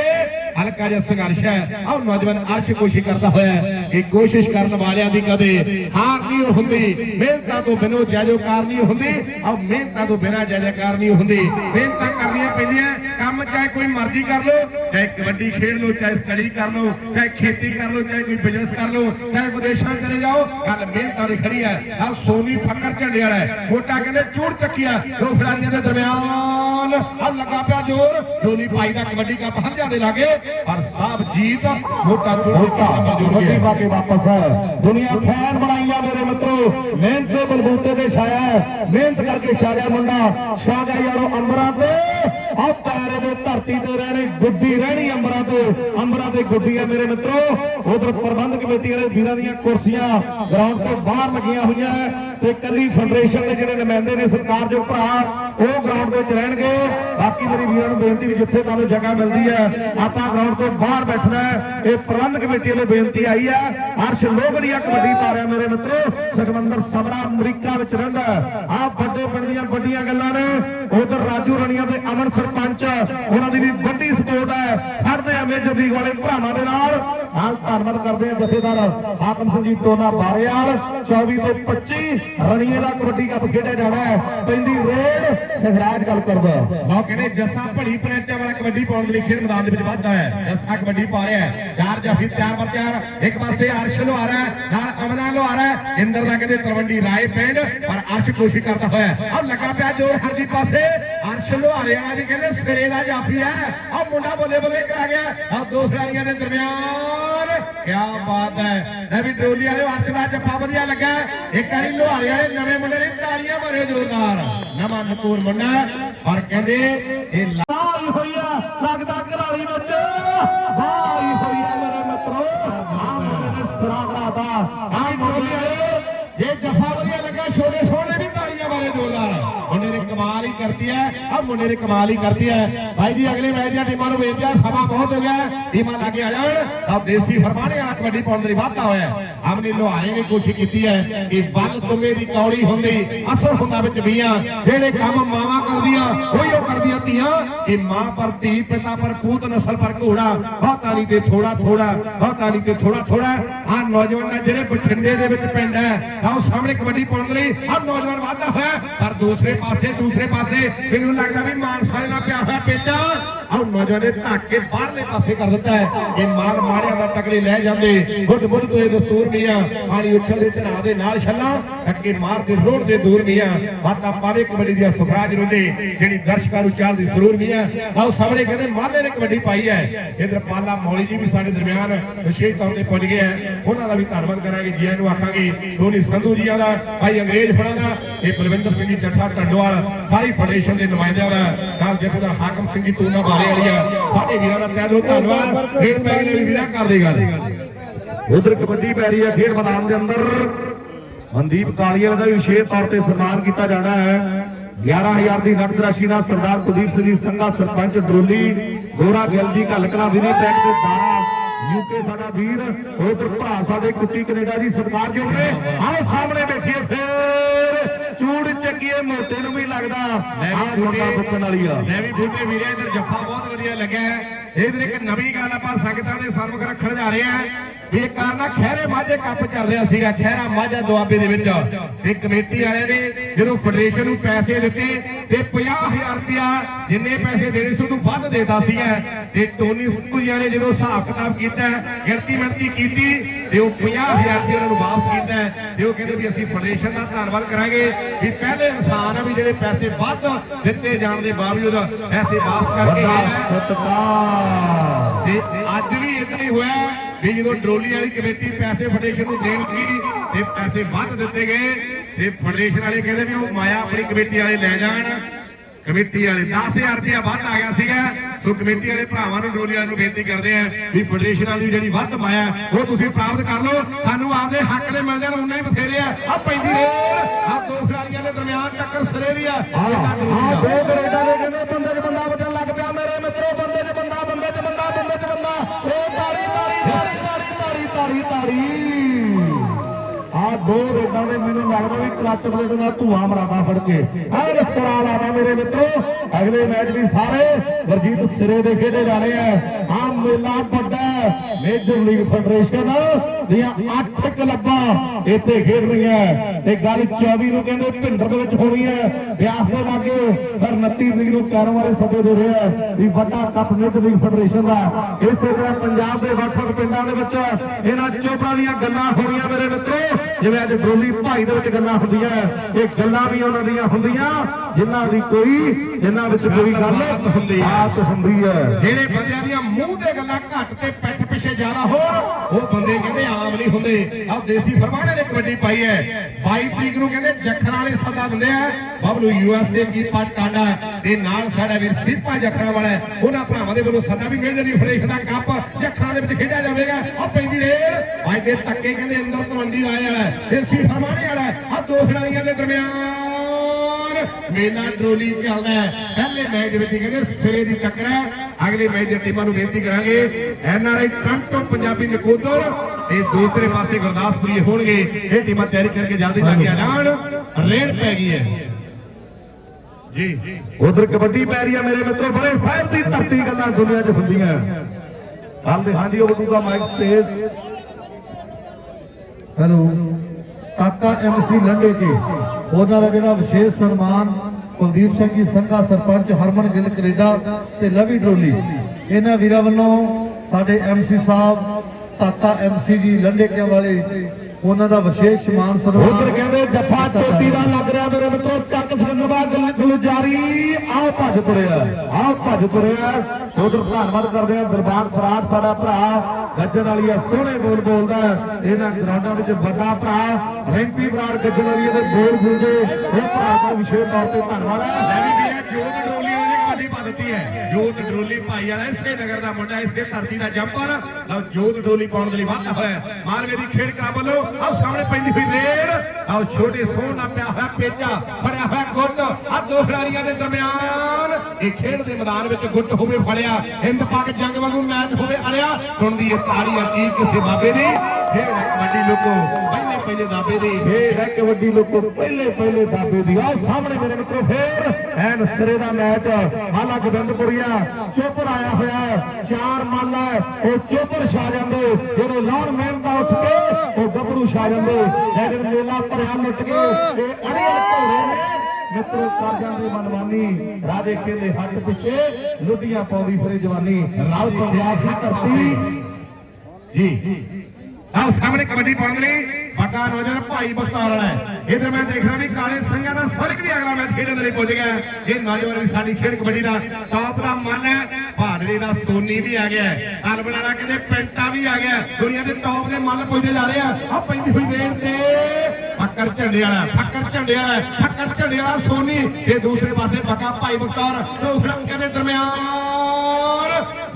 ਹਲਕਾ ਜਿਹਾ ਸੰਘਰਸ਼ ਹੈ। ਆਹ ਨੌਜਵਾਨ ਅਰਸ਼ ਕੋਸ਼ਿਸ਼ ਕਰਦਾ ਹੋਇਆ ਇਹ ਕੋਸ਼ਿਸ਼ ਕਰਨ ਵਾਲਿਆਂ ਦੀ ਕਦੇ ਹਾਰ ਨਹੀਂ ਹੁੰਦੀ। ਮਿਹਨਤਾਂ ਤੋਂ ਬਿਨੋ ਜਾਜੋਕਾਰ ਨਹੀਂ ਹੁੰਦੀ। ਆਹ ਮਿਹਨਤਾਂ ਤੋਂ ਬਿਨਾ ਜਾਜੋਕਾਰ ਨਹੀਂ ਹੁੰਦੀ। ਮਿਹਨਤਾਂ ਕਰਨੀਆਂ ਪੈਂਦੀਆਂ। ਕੰਮ ਚਾਹੇ ਕੋਈ ਮਰਜ਼ੀ ਕਰ ਲੋ ਚਾਹੇ ਕਬੱਡੀ ਖੇਡ ਲੋ ਚਾਹੇ ਸਟੱਡੀ ਕਰ ਲੋ ਚਾਹੇ ਖੇਤੀ ਕਰ ਲੋ ਚਾਹੇ ਕੋਈ ਬਿਜ਼ਨਸ ਕਰ ਲੋ ਚਾਹੇ ਵਿਦੇਸ਼ਾਂ ਚਲੇ ਜਾਓ ਗੱਲ ਮਿਹਨਤਾਂ ਦੀ ਖੜੀ ਹੈ। ਆਹ ਸੋਨੀ ਫੱਕਰ ਝੰਡੇ ਵਾਲਾ ਮੋਟਾ ਕਹਿੰਦੇ ਚੂੜ ਚੱਕੀਆ ਦੋ ਖਿਡਾਰੀਆਂ ਦੇ ਦਰਮਿਆਨ ਆ ਲੱਗਾ ਪਿਆ ਜ਼ੋਰ। ਢੋਲੀ ਪਾਈ ਦਾ ਕਬੱਡੀ ਕੱਪ ਹੰਝਾਂ ਦੇ ਲਾਗੇ। ਪਰ ਸਾਹਿਬ ਜੀਤ ਮੋਟਾ ਮੋਟਾ ਕਬੱਡੀ ਪਾ ਕੇ ਵਾਪਸ। ਦੁਨੀਆ ਫੈਨ ਬਣਾਈਆਂ ਮੇਰੇ ਮਿੱਤਰੋ। ਮਿਹਨਤ ਦੇ ਬਲਬੂਤੇ ਤੇ ਛਾਇਆ। ਮਿਹਨਤ ਕਰਕੇ ਛਾਇਆ ਮੁੰਡਾ। ਛਾ ਗਿਆ ਯਾਰੋ ਅੰਬਰਾਂ ਤੇ। ਆ ਪੈਰੇ ਦੇ ਧਰਤੀ ਤੇ ਰਹਿਣੀ, ਗੁੱਡੀ ਰਹਿਣੀ ਅੰਬਰਾਂ ਤੇ ਅੰਬਰਾਂ ਤੇ ਗੁੱਡੀ ਹੈ ਮੇਰੇ ਮਿੱਤਰੋ। ਉਧਰ ਪ੍ਰਬੰਧਕ ਕਮੇਟੀ ਵਾਲੇ ਵੀਰਾਂ ਦੀਆਂ ਕੁਰਸੀਆਂ ਗਰਾਊਂਡ ਤੋਂ ਬਾਹਰ ਲੱਗੀਆਂ ਹੋਈਆਂ ਤੇ ਕੱਲੀ ਫੈਡਰੇਸ਼ਨ ਦੇ ਜਿਹੜੇ ਨੁਮਾਇੰਦੇ ਨੇ ਸਰਕਾਰ ਜੋ ਭਰਾ, ਉਹ ਗਰਾਊਂਡ ਦੇ ਵਿੱਚ ਰਹਿਣਗੇ। ਬਾਕੀ ਮੇਰੀ ਵੀਰਾਂ ਨੂੰ ਬੇਨਤੀ ਵੀ ਜਿੱਥੇ ਤੁਹਾਨੂੰ ਜਗ੍ਹਾ ਮਿਲਦੀ ਹੈ, ਆਪਾਂ ਗਰਾਊਂਡ ਤੋਂ ਬਾਹਰ ਬੈਠਣਾ ਹੈ। ਇਹ ਪ੍ਰਬੰਧਕ ਕਮੇਟੀ ਵੱਲੋਂ ਬੇਨਤੀ ਆਈ ਹੈ। ਅਰਸ਼ ਲੋਗੜੀਆ ਕਬੱਡੀ ਪਾ ਰਿਹਾ ਮੇਰੇ ਮਿੱਤਰੋ। ਸੁਖਮੰਦਰ ਸਬਰਾ ਅਮਰੀਕਾ ਵਿੱਚ ਰਹਿੰਦਾ ਆ ਵੱਡੇ ਪਿੰਡ ਦੀਆਂ ਵੱਡੀਆਂ ਗੱਲਾਂ ਨੇ, ਉਧਰ ਰਾਜੂ ਰਣੀਆਂ ਤੇ ਅਮਨ ਸਰਪੰਚ, ਉਹਨਾਂ ਦੀ ਵੀ ਵੱਡੀ ਸਪੋਰਟ ਹੈ। ਖੜਦੇ ਆ ਮੇਜਰ ਲੀਗ ਵਾਲੇ ਭਰਾਵਾਂ ਦੇ ਨਾਲ। ਨਾਲ ਧੰਨਵਾਦ ਕਰਦੇ ਆ ਜਥੇਦਾਰ ਹਾਕਮ ਸਿੰਘ ਜੀ, ਟੋਨਾ ਬਾਰੇਵਾਲ 24 ਤੋਂ 25 ਰਣੀਏ ਦਾ ਕਬੱਡੀ ਕੱਪ ਖੇਡਿਆ ਜਾਣਾ ਹੈ। ਪੈਂਦੀ ਰੇਡ, ਸਹਿਰਾਜ ਗੱਲ ਕਰਦਾ। ਲਓ ਕਹਿੰਦੇ ਜੱਸਾ ਭੜੀ ਪ੍ਰੈਂਚਾ ਵਾਲਾ ਕਬੱਡੀ ਪਾਉਣ ਦੇ ਲਈ ਖੇਡ ਮੈਦਾਨ ਦੇ ਵਿੱਚ ਵੱਧਦਾ ਹੈ। ਜੱਸਾ ਕਬੱਡੀ ਪਾ ਰਿਹਾ ਹੈ। ਚਾਰ ਜਾਫੀ ਤਿਆਰ ਬਰ ਤਿਆਰ। ਇੱਕ ਪਾਸੇ ਅਰਸ਼ ਲੁਹਾਰਾ ਨਾਲ ਅਮਨਾ ਲੁਹਾਰਾ ਇੰਦਰ ਦਾ ਕਹਿੰਦੇ ਤਲਵੰਡੀ ਰਾਏ ਪਿੰਡ, ਪਰ ਅਰਸ਼ ਕੋਸ਼ਿਸ਼ ਕਰਦਾ ਹੋਇਆ ਆ ਲੱਗਾ ਪਿਆ ਜੋਰ ਹਰਜੀ ਪਾਸੇ। ਅਰਸ਼ ਲੁਹਾਰੇ ਵਾਲਾ ਵੀ ਕਹਿੰਦੇ ਸਿਰੇ ਦਾ ਜਾਫੀ ਹੈ। ਆ ਮੁੰਡਾ ਬੱਲੇ ਬੱਲੇ ਕਰਾ ਗਿਆ। ਆ ਦੋ ਖਿਡਾਰੀਆਂ ਦੇ ਦਰਮਿਆਨ। ਕੀ ਬਾਤ ਹੈ। ਲੈ ਵੀ ਡੋਲੀ ਵਾਲੇ ਅਰਸ਼ ਦਾ ਜੱਫਾ ਵਧੀਆ ਲੱਗਾ। ਇੱਕ ਵਾਰੀ ਲੁਹਾਰੇ ਵਾਲੇ ਨਵੇਂ ਮੁੰਡੇ ਨੇ ਤਾੜੀਆਂ ਮਾਰੇ ਜ਼ੋਰਦਾਰ। ਨਵਾਂ ਨਕੂਰ ਮੁੰਡਾ। ਔਰ ਕਹਿੰਦੇ ਇਹ ਲਾ- ਹੋਈ ਆ, ਲੱਗਦਾ ਘਰਾਲੀ ਵਿੱਚ। ਵਾਹੀ ਹੋਈ ਆ ਮੇਰੇ ਮਿੱਤਰੋ। ਆ ਮੇਰੇ ਨੇ ਦਾ ਆਈ ਬੋਲੀ ਵਾਲੇ, ਜੇ ਜੱਫਾ ਵਧੀਆ ਲੱਗਾ, ਛੋਟੇ ਸੋਹਣੇ ਵੀ ਤਾੜੀਆਂ ਮਾਰੇ ਜ਼ੋਰਦਾਰ ਮੁੰਡੇ ਨੇ ਕਮਾਲ ਹੈ। ਆ ਮੁੰਡੇ ਨੇ ਕਮਾਲ ਹੀ ਕਰਦੀ ਹੈ। ਭਾਈ ਜੀ, ਅਗਲੇ ਮੈਚ ਦੀਆਂ ਟੀਮਾਂ ਨੂੰ ਵੇਚਿਆ ਸਮਾਂ ਬਹੁਤ ਹੋ ਗਿਆ। ਹੈ। ਟੀਮਾਂ ਲਾਗੇ ਆ ਜਾਣ। ਆ ਦੇਸੀ ਫਰਮਾਨੇ ਵਾਲਾ ਕਬੱਡੀ ਪਾਉਣ ਦੇ ਲਈ ਵਾਧਾ ਹੋਇਆ ਹੈ। ਆਮਨੇ ਲੋਹਾਰੇ ਨੇ ਕੋਸ਼ਿਸ਼ ਕੀਤੀ ਹੈ ਕਿ ਬੱਲ ਤੁਮੇ ਦੀ ਕੌੜੀ ਹੁੰਦੀ ਅਸਰ ਹੁੰਦਾ ਵਿੱਚ ਬੀਆਂ ਜਿਹੜੇ ਕੰਮ ਮਾਵਾਂ ਕਰਦੀਆਂ ਉਹੀ ਉਹ ਕਰਦੀਆਂ ਧੀਆਂ ਕਿ ਮਾਂ ਪਰ ਧੀ ਪਿਤਾ ਪਰ ਪੂਤ ਨਸਲ ਪਰ ਘੋੜਾ ਬਹੁਤਾ ਨਹੀਂ ਤੇ ਥੋੜਾ ਥੋੜਾ ਬਹੁਤਾ ਨਹੀਂ ਤੇ ਥੋੜਾ ਥੋੜਾ ਆ ਨੌਜਵਾਨਾਂ ਜਿਹੜੇ ਬਠਿੰਡੇ ਦੇ ਵਿੱਚ ਪਿੰਡ ਹੈ ਆਹ ਸਾਹਮਣੇ ਕਬੱਡੀ ਪਾਉਣ ਦੇ ਲਈ ਆ ਨੌਜਵਾਨ ਵਾਧਾ ਹੋਇਆ ਪਰ ਦੂਸਰੇ ਪਾਸੇ ਦੂਸਰੇ ਪਾਸੇ ਮੈਨੂੰ ਲੱਗਦਾ ਵੀ ਮਾਨਸਾ ਦੇ ਨਾਲ ਪਿਆ ਹੋਇਆ ਪੇਚਾ ਆਹ ਨੌਜਵਾਨ ਨੇ ਧੱਕ ਬਾਹਰਲੇ ਪਾਸੇ ਕਰ ਦਿੱਤਾ ਹੈ ਇਹ ਮਾਲ ਮਾਰਿਆ ਦਾ ਤਕੜੇ ਲੈ ਜਾਂਦੇ ਬੁੱਧ ਬੁੱਧ ਤੋਂ ਇਹ ਦਸਤੂਰ ਮੀਆਂ ਪਾਣੀ ਉੱਛਲ ਦੇ ਚੜਾ ਦੇ ਨਾਲ ਛੱਲਾਂ ਅੱਗੇ ਮਾਰ ਦੇ ਰੋੜ ਦੇ ਦੂਰ ਮੀਆਂ ਵਾਤਾ ਪਾਵੇ ਕਬੱਡੀ ਦੀਆਂ ਸੁਖਰਾਜ ਰੋਂਦੇ ਜਿਹੜੀ ਦਰਸ਼ਕਾਂ ਨੂੰ ਚਾਲ ਦੀ ਸਰੂਰ ਮੀਆਂ ਆਹ ਸਾਹਮਣੇ ਕਹਿੰਦੇ ਮਾਲੇ ਨੇ ਕਬੱਡੀ ਪਾਈ ਹੈ। ਇਧਰ ਪਾਲਾ ਮੌਲੀ ਜੀ ਵੀ ਸਾਡੇ ਦਰਮਿਆਨ ਵਿਸ਼ੇਸ਼ ਤੌਰ ਤੇ ਪਹੁੰਚ ਗਏ ਉਹਨਾਂ ਦਾ ਵੀ ਧੰਨਵਾਦ ਕਰਾਂਗੇ ਜੀਆਂ ਨੂੰ ਆਖਾਂਗੇ ਧੋਨੀ ਸੰਧੂ ਜੀਆਂ ਦਾ ਭਾਈ ਅੰਗਰੇਜ਼ ਫੜਾਂ ਦਾ ਇਹ ਬਲਵਿੰਦਰ ਸਿੰਘ ਜੀ ਜੱਟਾ ਢੰਡਵਾਲ ਸਾਰੀ ਫੈਡਰੇਸ਼ਨ ਦੇ ਨੁਮਾਇੰਦਿਆਂ ਦਾ ਨਾਲ ਜਥੇਦਾਰ ਹਾਕਮ ਸਿੰਘ ਜੀ ਤੂਨਾ ਬਾਰੇ ਵਾਲੀ ਆ। ਸਾਡੇ ਵੀਰਾਂ ਦਾ ਤਹਿ ਦਿਲੋਂ ਧੰਨਵਾਦ। ਖੇਡ ਪੈ ਗਈ ਵੀਰਾਂ ਕਰਦੇ ਗੱਲ। ਉਧਰ ਕਬੱਡੀ ਪੈ ਰਹੀ ਹੈ ਖੇਡ ਮੈਦਾਨ ਦੇ ਅੰਦਰ। ਮਨਦੀਪ ਕਾਲੀਆ ਦਾ ਵਿਸ਼ੇਸ਼ ਤੌਰ ਤੇ ਸਨਮਾਨ ਕੀਤਾ ਜਾਣਾ ਹੈ। 11000 ਦੀ ਨਕਦ ਰਾਸ਼ੀ ਨਾਲ ਸਰਦਾਰ ਕੁਲਦੀਪ ਸਿੰਘ ਸੰਘਾ ਸਰਪੰਚ ਡਰੋਲੀ ਗੋਰਾ ਗਿੱਲ ਜੀ ਘਲਕਣਾ ਵਿਨੀ ਟੈਕ ਦੇ ਦਾਣਾ ਯੂਕੇ ਸਾਡਾ ਵੀਰ ਉਧਰ ਭਰਾ ਸਾਡੇ ਕੁੱਟੀ ਕੈਨੇਡਾ ਜੀ ਸਰਦਾਰ ਜੀ ਨੇ ਆਓ ਸਾਹਮਣੇ ਬੈਠੀਏ ਫੇਰ। ਇਹ ਮੋਟੇ ਨੂੰ ਵੀ ਲੱਗਦਾ। ਵੀ ਮੁੰਡਾ ਬੁੱਕਣ ਵਾਲੀ ਆ। ਲੈ ਵੀ ਬੂਟੇ ਵੀਰੇ ਇਧਰ ਜੱਫਾ ਬਹੁਤ ਵਧੀਆ ਲੱਗਾ ਇਧਰ ਇੱਕ ਨਵੀਂ ਗੱਲ ਆਪਾਂ ਸੰਗਤਾਂ ਦੇ ਸਾਹਮਣੇ ਰੱਖਣ ਜਾ ਰਹੇ ਵੀ ਇਹ ਕਾਰਨਾ ਖਹਿਰੇ ਮਾਝੇ ਕੱਪ ਚੱਲ ਰਿਹਾ ਸੀਗਾ, ਖਹਿਰਾ ਮਾਝਾ ਦੁਆਬੇ ਦੇ ਵਿੱਚ। ਤੇ ਕਮੇਟੀ ਵਾਲਿਆਂ ਨੇ ਜਦੋਂ ਫੈਡਰੇਸ਼ਨ ਨੂੰ ਪੈਸੇ ਦਿੱਤੇ ਤੇ 50000 ਰੁਪਇਆ ਜਿੰਨੇ ਪੈਸੇ ਦੇਣੇ ਸੀ ਉਦੋਂ ਵੱਧ ਦੇਤਾ ਸੀਗਾ। ਤੇ ਟੋਨੀ ਸੁੱਕੂਜੀਆਂ ਨੇ ਜਦੋਂ ਹਿਸਾਬ ਕਿਤਾਬ ਕੀਤਾ, ਗਿਣਤੀ ਮਿਣਤੀ ਕੀਤੀ, ਤੇ ਉਹ 50000 ਰੁਪਇਆ ਉਹਨਾਂ ਨੂੰ ਵਾਪਸ ਕੀਤਾ। ਤੇ ਉਹ ਕਹਿੰਦੇ ਵੀ ਅਸੀਂ ਫੈਡਰੇਸ਼ਨ ਦਾ ਧੰਨਵਾਦ ਕਰਾਂਗੇ ਵੀ ਪਹਿਲੇ ਇਨਸਾਨ ਆ ਵੀ ਜਿਹੜੇ ਪੈਸੇ ਵੱਧ ਦਿੱਤੇ ਜਾਣ ਦੇ ਬਾਵਜੂਦ ਪੈਸੇ ਵਾਪਸ ਕਰਕੇ ਸਤਿਕਾਰ। ਤੇ ਅੱਜ ਵੀ ਇਦਾਂ ਹੀ ਹੋਇਆ ਵੀ ਜਦੋਂ ਟਰੋਲੀ ਵਾਲੀ ਕਮੇਟੀ ਪੈਸੇ ਫੈਡਰੇਸ਼ਨ ਨੂੰ ਦੇਣ ਲੱਗੀ ਤੇ ਪੈਸੇ ਵੱਧ ਦਿੱਤੇ ਗਏ ਤੇ ਫੈਡਰੇਸ਼ਨ ਵਾਲੇ ਕਹਿੰਦੇ ਵੀ ਉਹ ਮਾਇਆ ਆਪਣੀ ਕਮੇਟੀ ਵਾਲੇ ਲੈ ਜਾਣ। ਕਮੇਟੀ ਵਾਲੇ 10000 ਰੁਪਇਆ ਵੱਧ ਆ ਗਿਆ ਸੀਗਾ। ਸੋ ਕਮੇਟੀ ਵਾਲੇ ਭਰਾਵਾਂ ਨੂੰ ਵਾਲਿਆਂ ਨੂੰ ਬੇਨਤੀ ਕਰਦੇ ਆ ਵੀ ਫੈਡਰੇਸ਼ਨ ਵਾਲੀ ਜਿਹੜੀ ਵੱਧ ਮਾਇਆ ਉਹ ਤੁਸੀਂ ਪ੍ਰਾਪਤ ਕਰ ਲਓ। ਸਾਨੂੰ ਆਪਦੇ ਹੱਕ ਦੇ ਮਿਲ ਜਾਣ ਉਹਨਾਂ ਹੀ ਬਥੇਰੇ ਆ। ਆ ਪੈਂਦੀ ਰੇਲ ਆ ਦੋ ਖਿਡਾਰੀਆਂ ਦੇ ਦਰਮਿਆਨ ਟੱਕਰ ਸਿਰੇ ਦੀ ਆ। ਆ ਦੋ ਗਰੇਡਾਂ ਦੇ ਕਹਿੰਦੇ ਬੰਦੇ 'ਚ ਬੰਦਾ ਵੱਜਣ ਲੱਗ ਪਿਆ ਮੇਰੇ ਮਿੱਤਰੋ ਬੰਦੇ 'ਚ ਆ ਦੋ ਰੇਡਾਂ ਦੇ ਮੈਨੂੰ ਲੱਗਦਾ ਵੀ ਕਲੱਚ ਪਲੇਟ ਨਾਲ ਧੂਆ ਮਰਾਦਾ ਫੜ ਕੇ। ਆ ਰਸਕਰਾ ਲਾਦਾ ਮੇਰੇ ਮਿੱਤਰੋ, ਅਗਲੇ ਮੈਚ ਵੀ ਸਾਰੇ ਵਰਜੀਤ ਸਿਰੇ ਦੇ ਖੇਡੇ ਜਾਣੇ ਆ। ਆ ਮੇਲਾ ਵੱਡਾ ਮੇਜਰ ਲੀਗ ਫੈਡਰੇਸ਼ਨ ਦੀਆਂ 8 ਕਲੱਬਾਂ ਇੱਥੇ ਖੇਡ ਰਹੀਆਂ। ਤੇ ਗੱਲ 24 ਨੂੰ ਕਹਿੰਦੇ ਭਿੰਡਰ ਦੇ ਵਿੱਚ ਹੋਣੀ ਹੈ। ਬਿਆਸ ਦੇ ਲਾਗੇ ਫਿਰ 29 ਤਰੀਕ ਨੂੰ ਕੈਰਮ ਵਾਲੇ ਸੱਦੇ ਦੇ ਰਹੇ ਵੀ ਵੱਡਾ ਕੱਪ ਮੇਜਰ ਲੀਗ ਫੈਡਰੇਸ਼ਨ ਦਾ। ਇਸੇ ਤਰ੍ਹਾਂ ਪੰਜਾਬ ਦੇ ਵੱਖ-ਵੱਖ ਪਿੰਡਾਂ ਦੇ ਵਿੱਚ ਇਹਨਾਂ ਚੋਪੜਾ ਦੀਆਂ ਗੱਲਾਂ ਹੋਣੀਆਂ ਮੇਰੇ ਮਿੱਤਰੋ। ਜਿਵੇਂ ਅੱਜ ਡੋਲੀ ਭਾਈ ਦੇ ਵਿੱਚ ਗੱਲਾਂ ਹੁੰਦੀਆਂ। ਇਹ ਗੱਲਾਂ ਵੀ ਉਹਨਾਂ ਦੀਆਂ ਹੁੰਦੀਆਂ, ਜਿਨ੍ਹਾਂ ਦੀ ਕੋਈ, ਜਿਨ੍ਹਾਂ ਵਿੱਚ ਕੋਈ ਗੱਲ ਹੁੰਦੀ ਆਤ ਹੁੰਦੀ ਹੈ। ਜਿਹੜੇ ਬੰਦਿਆਂ ਦੀਆਂ ਮੂੰਹ ਤੇ ਗੱਲਾਂ ਘੱਟ ਤੇ ਪਿੱਠ ਪਿੱਛੇ ਜ਼ਿਆਦਾ ਹੋਣ, ਉਹ ਬੰਦੇ ਕਹਿੰਦੇ ਆਮ ਨਹੀਂ ਹੁੰਦੇ। ਆਹ ਦੇਸੀ ਫਰਮਾਨੇ ਨੇ ਕਬੱਡੀ ਪਾਈ ਹੈ। 22 ਤਰੀਕ ਨੂੰ ਕਹਿੰਦੇ ਜੱਖਰਾਂ ਵਾਲੇ ਸੱਦਾ ਦਿੰਦੇ ਆ। ਬਬਲੂ ਯੂਐਸਏ ਕੀ ਪਟ ਟਾਂਡਾ ਤੇ ਨਾਲ ਸਾਡਾ ਵੀਰ ਸਿਰਪਾ ਜੱਖਰਾਂ ਵਾਲਾ ਉਹਨਾਂ ਭਰਾਵਾਂ ਦੇ ਵੱਲੋਂ ਸਦਾ ਵੀ ਮਿਲ ਜਾਂਦੀ ਫਰੇਸ਼ ਦਾ ਕੱਪ ਜੱਖਰਾਂ ਦੇ ਵਿੱਚ ਖੇਡਿਆ ਜਾਵੇਗਾ। ਆ ਪੈਂਦੀ ਰੇਲ। ਅੱਜ ਦੇ ਟੱਕੇ ਕਹਿੰਦੇ ਅੰਦਰ ਤਲਵੰਡੀ ਆਏ ਵਾਲਾ ਹੈ। ਦੇਸੀ ਫਰਮਾਨੇ ਵਾਲਾ ਆ ਦੋ ਖਿਡਾਰੀਆਂ ਦੇ ਦਰਮਿਆਨ ਮੇਲਾ ਟਰੋਲੀ ਚੱਲਦਾ ਹੈ। ਪਹਿਲੇ ਮੈਚ ਵਿੱਚ ਕਹਿੰਦੇ ਸਿਰੇ ਦੀ ਟੱਕਰ ਹੈ। ਅਗਲੇ ਮੈਚ ਦੀਆਂ ਟੀਮਾਂ ਨੂੰ ਬੇਨਤੀ ਕਰਾਂਗੇ ਐਨਆਰਆਈ ਕੰਟੋ ਪੰਜਾਬੀ ਨਕੋਦਰ ਤੇ ਦੂਸਰੇ ਪਾਸੇ ਗੁਰਦਾਸਪੁਰੀ ਹੋਣਗੇ। ਇਹ ਟੀਮਾਂ ਤਿਆਰੀ ਕਰਕੇ ਜਲਦੀ ਜਾ ਕੇ ਆ ਜਾਣ ਰੇਡ ਪੈ ਗਈ ਹੈ। ਜੀ। ਉਧਰ ਕਬੱਡੀ ਪੈ ਰਹੀ ਹੈ ਮੇਰੇ ਮਿੱਤਰੋ ਬੜੇ ਸਾਹਿਬ ਦੀ ਧਰਤੀ ਗੱਲਾਂ ਦੁਨੀਆ 'ਚ ਹੁੰਦੀਆਂ। ਕੱਲ ਦੇ ਹਾਂਜੀ ਉਹ ਦਾ ਮਾਈਕ ਸਟੇਜ ਹੈਲੋ ਕਾਕਾ ਐਮਸੀ ਲੰਡੇ ਕੇ। ਉਹਨਾਂ ਦਾ ਜਿਹੜਾ ਵਿਸ਼ੇਸ਼ ਸਨਮਾਨ ਕੁਲਦੀਪ ਸਿੰਘ ਜੀ ਸੰਘਾ ਸਰਪੰਚ ਹਰਮਨ ਗਿੱਲ ਕੈਨੇਡਾ ਤੇ ਲਵੀ ਡਰੋਲੀ। ਇਹਨਾਂ ਵੀਰਾਂ ਵੱਲੋਂ ਸਾਡੇ ਐਮਸੀ ਸਾਹਿਬ ਕਾਕਾ ਐਮਸੀ ਜੀ, ਲੰਡੇ ਕੇ ਵਾਲੇ ਉਹਨਾਂ ਦਾ ਵਿਸ਼ੇਸ਼ ਸਨਮਾਨ ਉਧਰ ਕਹਿੰਦੇ ਜੱਫਾ ਚੋਟੀ ਦਾ ਲੱਗ ਰਿਹਾ ਮੇਰੇ ਮਿੱਤਰੋ ਚੱਕ ਸਿਕੰਦਰਾ ਗੁਲਜਾਰੀ ਆਹ ਭੱਜ ਤੁਰਿਆ ਆਹ ਭੱਜ ਤੁਰਿਆ ਉਧਰ ਧੰਨਵਾਦ ਕਰਦੇ ਆ ਦਰਬਾਰ ਬਰਾੜ ਸਾਡਾ ਭਰਾ ਗੱਜਣ ਵਾਲੀ ਆ ਸੋਹਣੇ ਬੋਲ ਬੋਲਦਾ। ਇਹਨਾਂ ਗਰਾਊਂਡਾਂ ਵਿੱਚ ਵੱਡਾ ਭਰਾ ਰੈਂਪੀ ਬਰਾੜ ਗੱਜਣ ਵਾਲੀ ਦੇ ਬੋਲ ਗੂੰਜੇ ਉਹ ਭਰਾ ਦਾ ਵਿਸ਼ੇਸ਼ ਤੌਰ ਤੇ ਧੰਨਵਾਦ ਹੈ। ਲੈ ਵੀ ਵੀਰੇ ਜੋਤ ਡਰੋਲੀ ਉਹਨੇ ਕਬੱਡੀ ਪਾ ਦਿੱਤੀ ਹੈ। ਜੋਤ ਡਰੋਲੀ ਭਾਈ ਵਾਲਾ ਇਸੇ ਨਗਰ ਦਾ ਮੁੰਡਾ, ਇਸੇ ਧਰਤੀ ਦਾ ਜੰਪਰ। ਲਓ, ਜੋਤ ਡਰੋਲੀ ਪਾਉਣ ਦੇ ਲਈ ਵਾਧਾ ਹੋਇਆ। ਹੈ। ਮਾਲਵੇ ਦੀ ਖੇਡ ਕਾਬਲੋ ਆਹ ਸਾਹਮਣੇ ਪੈਂਦੀ ਹੋਈ ਰੇਡ। ਆਹ ਛੋਟੇ ਸੋਹਣ ਪਿਆ ਹੋਇਆ ਪੇਚਾ ਫੜਿਆ ਹੋਇਆ ਗੁੱਟ। ਆ ਦੋ ਖਿਡਾਰੀਆਂ ਦੇ ਦਰਮਿਆਨ। ਇਹ ਖੇਡ ਦੇ ਮੈਦਾਨ ਵਿੱਚ ਗੁੱਟ ਹੋਵੇ ਫੜਿਆ ਹਿੰਦ ਪਾਕ ਜੰਗ ਵਾਂਗੂ ਮੈਚ ਹੋਵੇ ਅੜਿਆ। ਸੁਣਦੀ ਹੈ ਤਾੜੀ ਆ ਕਿਸੇ ਬਾਬੇ ਦੀ। ਖੇਡ ਹੈ ਕਬੱਡੀ ਲੋਕੋ, ਪਹਿਲੇ ਪਹਿਲੇ ਦਾਬੇ ਦੀ। ਖੇਡ ਹੈ ਕਬੱਡੀ ਲੋਕੋ, ਪਹਿਲੇ ਪਹਿਲੇ ਦਾਬੇ ਦੀ। ਆਹ ਸਾਹਮਣੇ ਮੇਰੇ ਮਿੱਤਰੋ ਫੇਰ ਐਨ ਸਿਰੇ ਦਾ ਮੈਚ ਹਾਲਾ ਗੋਬਿੰਦਪੁਰੀਆ ਚੋਪਰ ਆਇਆ ਹੋਇਆ ਹੈ। ਚਾਰ ਮੱਲ ਹੈ। ਉਹ ਚੋਪਰ ਛਾ ਜਾਂਦੇ। ਜਦੋਂ ਲਾਉਣ ਮਿਹਨਤਾਂ ਉੱਠ ਕੇ ਉਹ ਗੱਭਰੂ ਛਾ ਜਾਂਦੇ। ਲੇਕਿਨ ਮੇਲਾ ਭਰਿਆ ਲੁੱਟ ਕੇ। ਇਹ ਅੜੀਅਲ ਘੋੜੇ ਨੇ। ਮਿੱਤਰੋ ਕਰ ਜਾਂਦੇ ਮਨਵਾਨੀ ਰਾਜੇ ਕਹਿੰਦੇ, ਹੱਟ ਪਿੱਛੇ। ਲੁੱਡੀਆਂ ਪਾਉਂਦੀ ਫਿਰੇ ਜਵਾਨੀ। ਨਾਲ ਪੰਜਾਬ ਦੀ ਧਰਤੀ। ਜੀ। ਆਹ ਸਾਹਮਣੇ ਕਬੱਡੀ ਪਾਉਣ ਲਈ। ਵੱਡਾ ਨੌਜਵਾਨ ਭਾਈ ਬਖਤਾਰ ਵਾਲਾ ਹੈ। ਇਧਰ ਮੈਂ ਦੇਖ ਰਿਹਾ ਵੀ ਕਾਲੇ ਸਿੰਘਾਂ ਦਾ ਸਵਰਗ ਵੀ ਅਗਲਾ ਮੈਚ ਖੇਡਣ ਦੇ ਲਈ ਪੁੱਜ ਗਿਆ ਇਹ ਨੌਜਵਾਨ ਵੀ ਸਾਡੀ ਖੇਡ ਕਬੱਡੀ ਦਾ ਟਾਪ ਦਾ ਮਨ ਹੈ। ਭਾਦੜੇ ਦਾ ਸੋਨੀ ਵੀ ਆ ਗਿਆ ਹੈ। ਕਹਿੰਦੇ ਪੈਂਟਾ ਵੀ ਆ ਗਿਆ ਦੁਨੀਆ ਦੇ ਟਾਪ ਦੇ ਮੱਲ ਪੁੱਜਦੇ ਜਾ ਰਹੇ ਆ। ਆ ਪੈਂਦੀ ਹੋਈ ਰੇਡ ਤੇ ਫੱਕਰ ਝੰਡੇ ਵਾਲਾ, ਫੱਕਰ ਝੰਡੇ ਵਾਲਾ, ਫੱਕਰ ਝੰਡੇ ਵਾਲਾ ਸੋਨੀ। ਤੇ ਦੂਸਰੇ ਪਾਸੇ ਬੱਕਾ ਭਾਈ ਬਖਤਾਰ ਦੋ ਖੜਕਾਂ ਦਰਮਿਆਨ।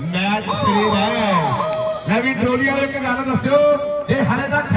ਮੈਚ ਸਿਰੇ ਦਾ ਲੈ ਵੀ ਟਰੋਲੀ ਵਾਲੇ ਇੱਕ ਗੱਲ ਦੱਸਿਓ, ਇਹ ਹਲੇ ਤੱਕ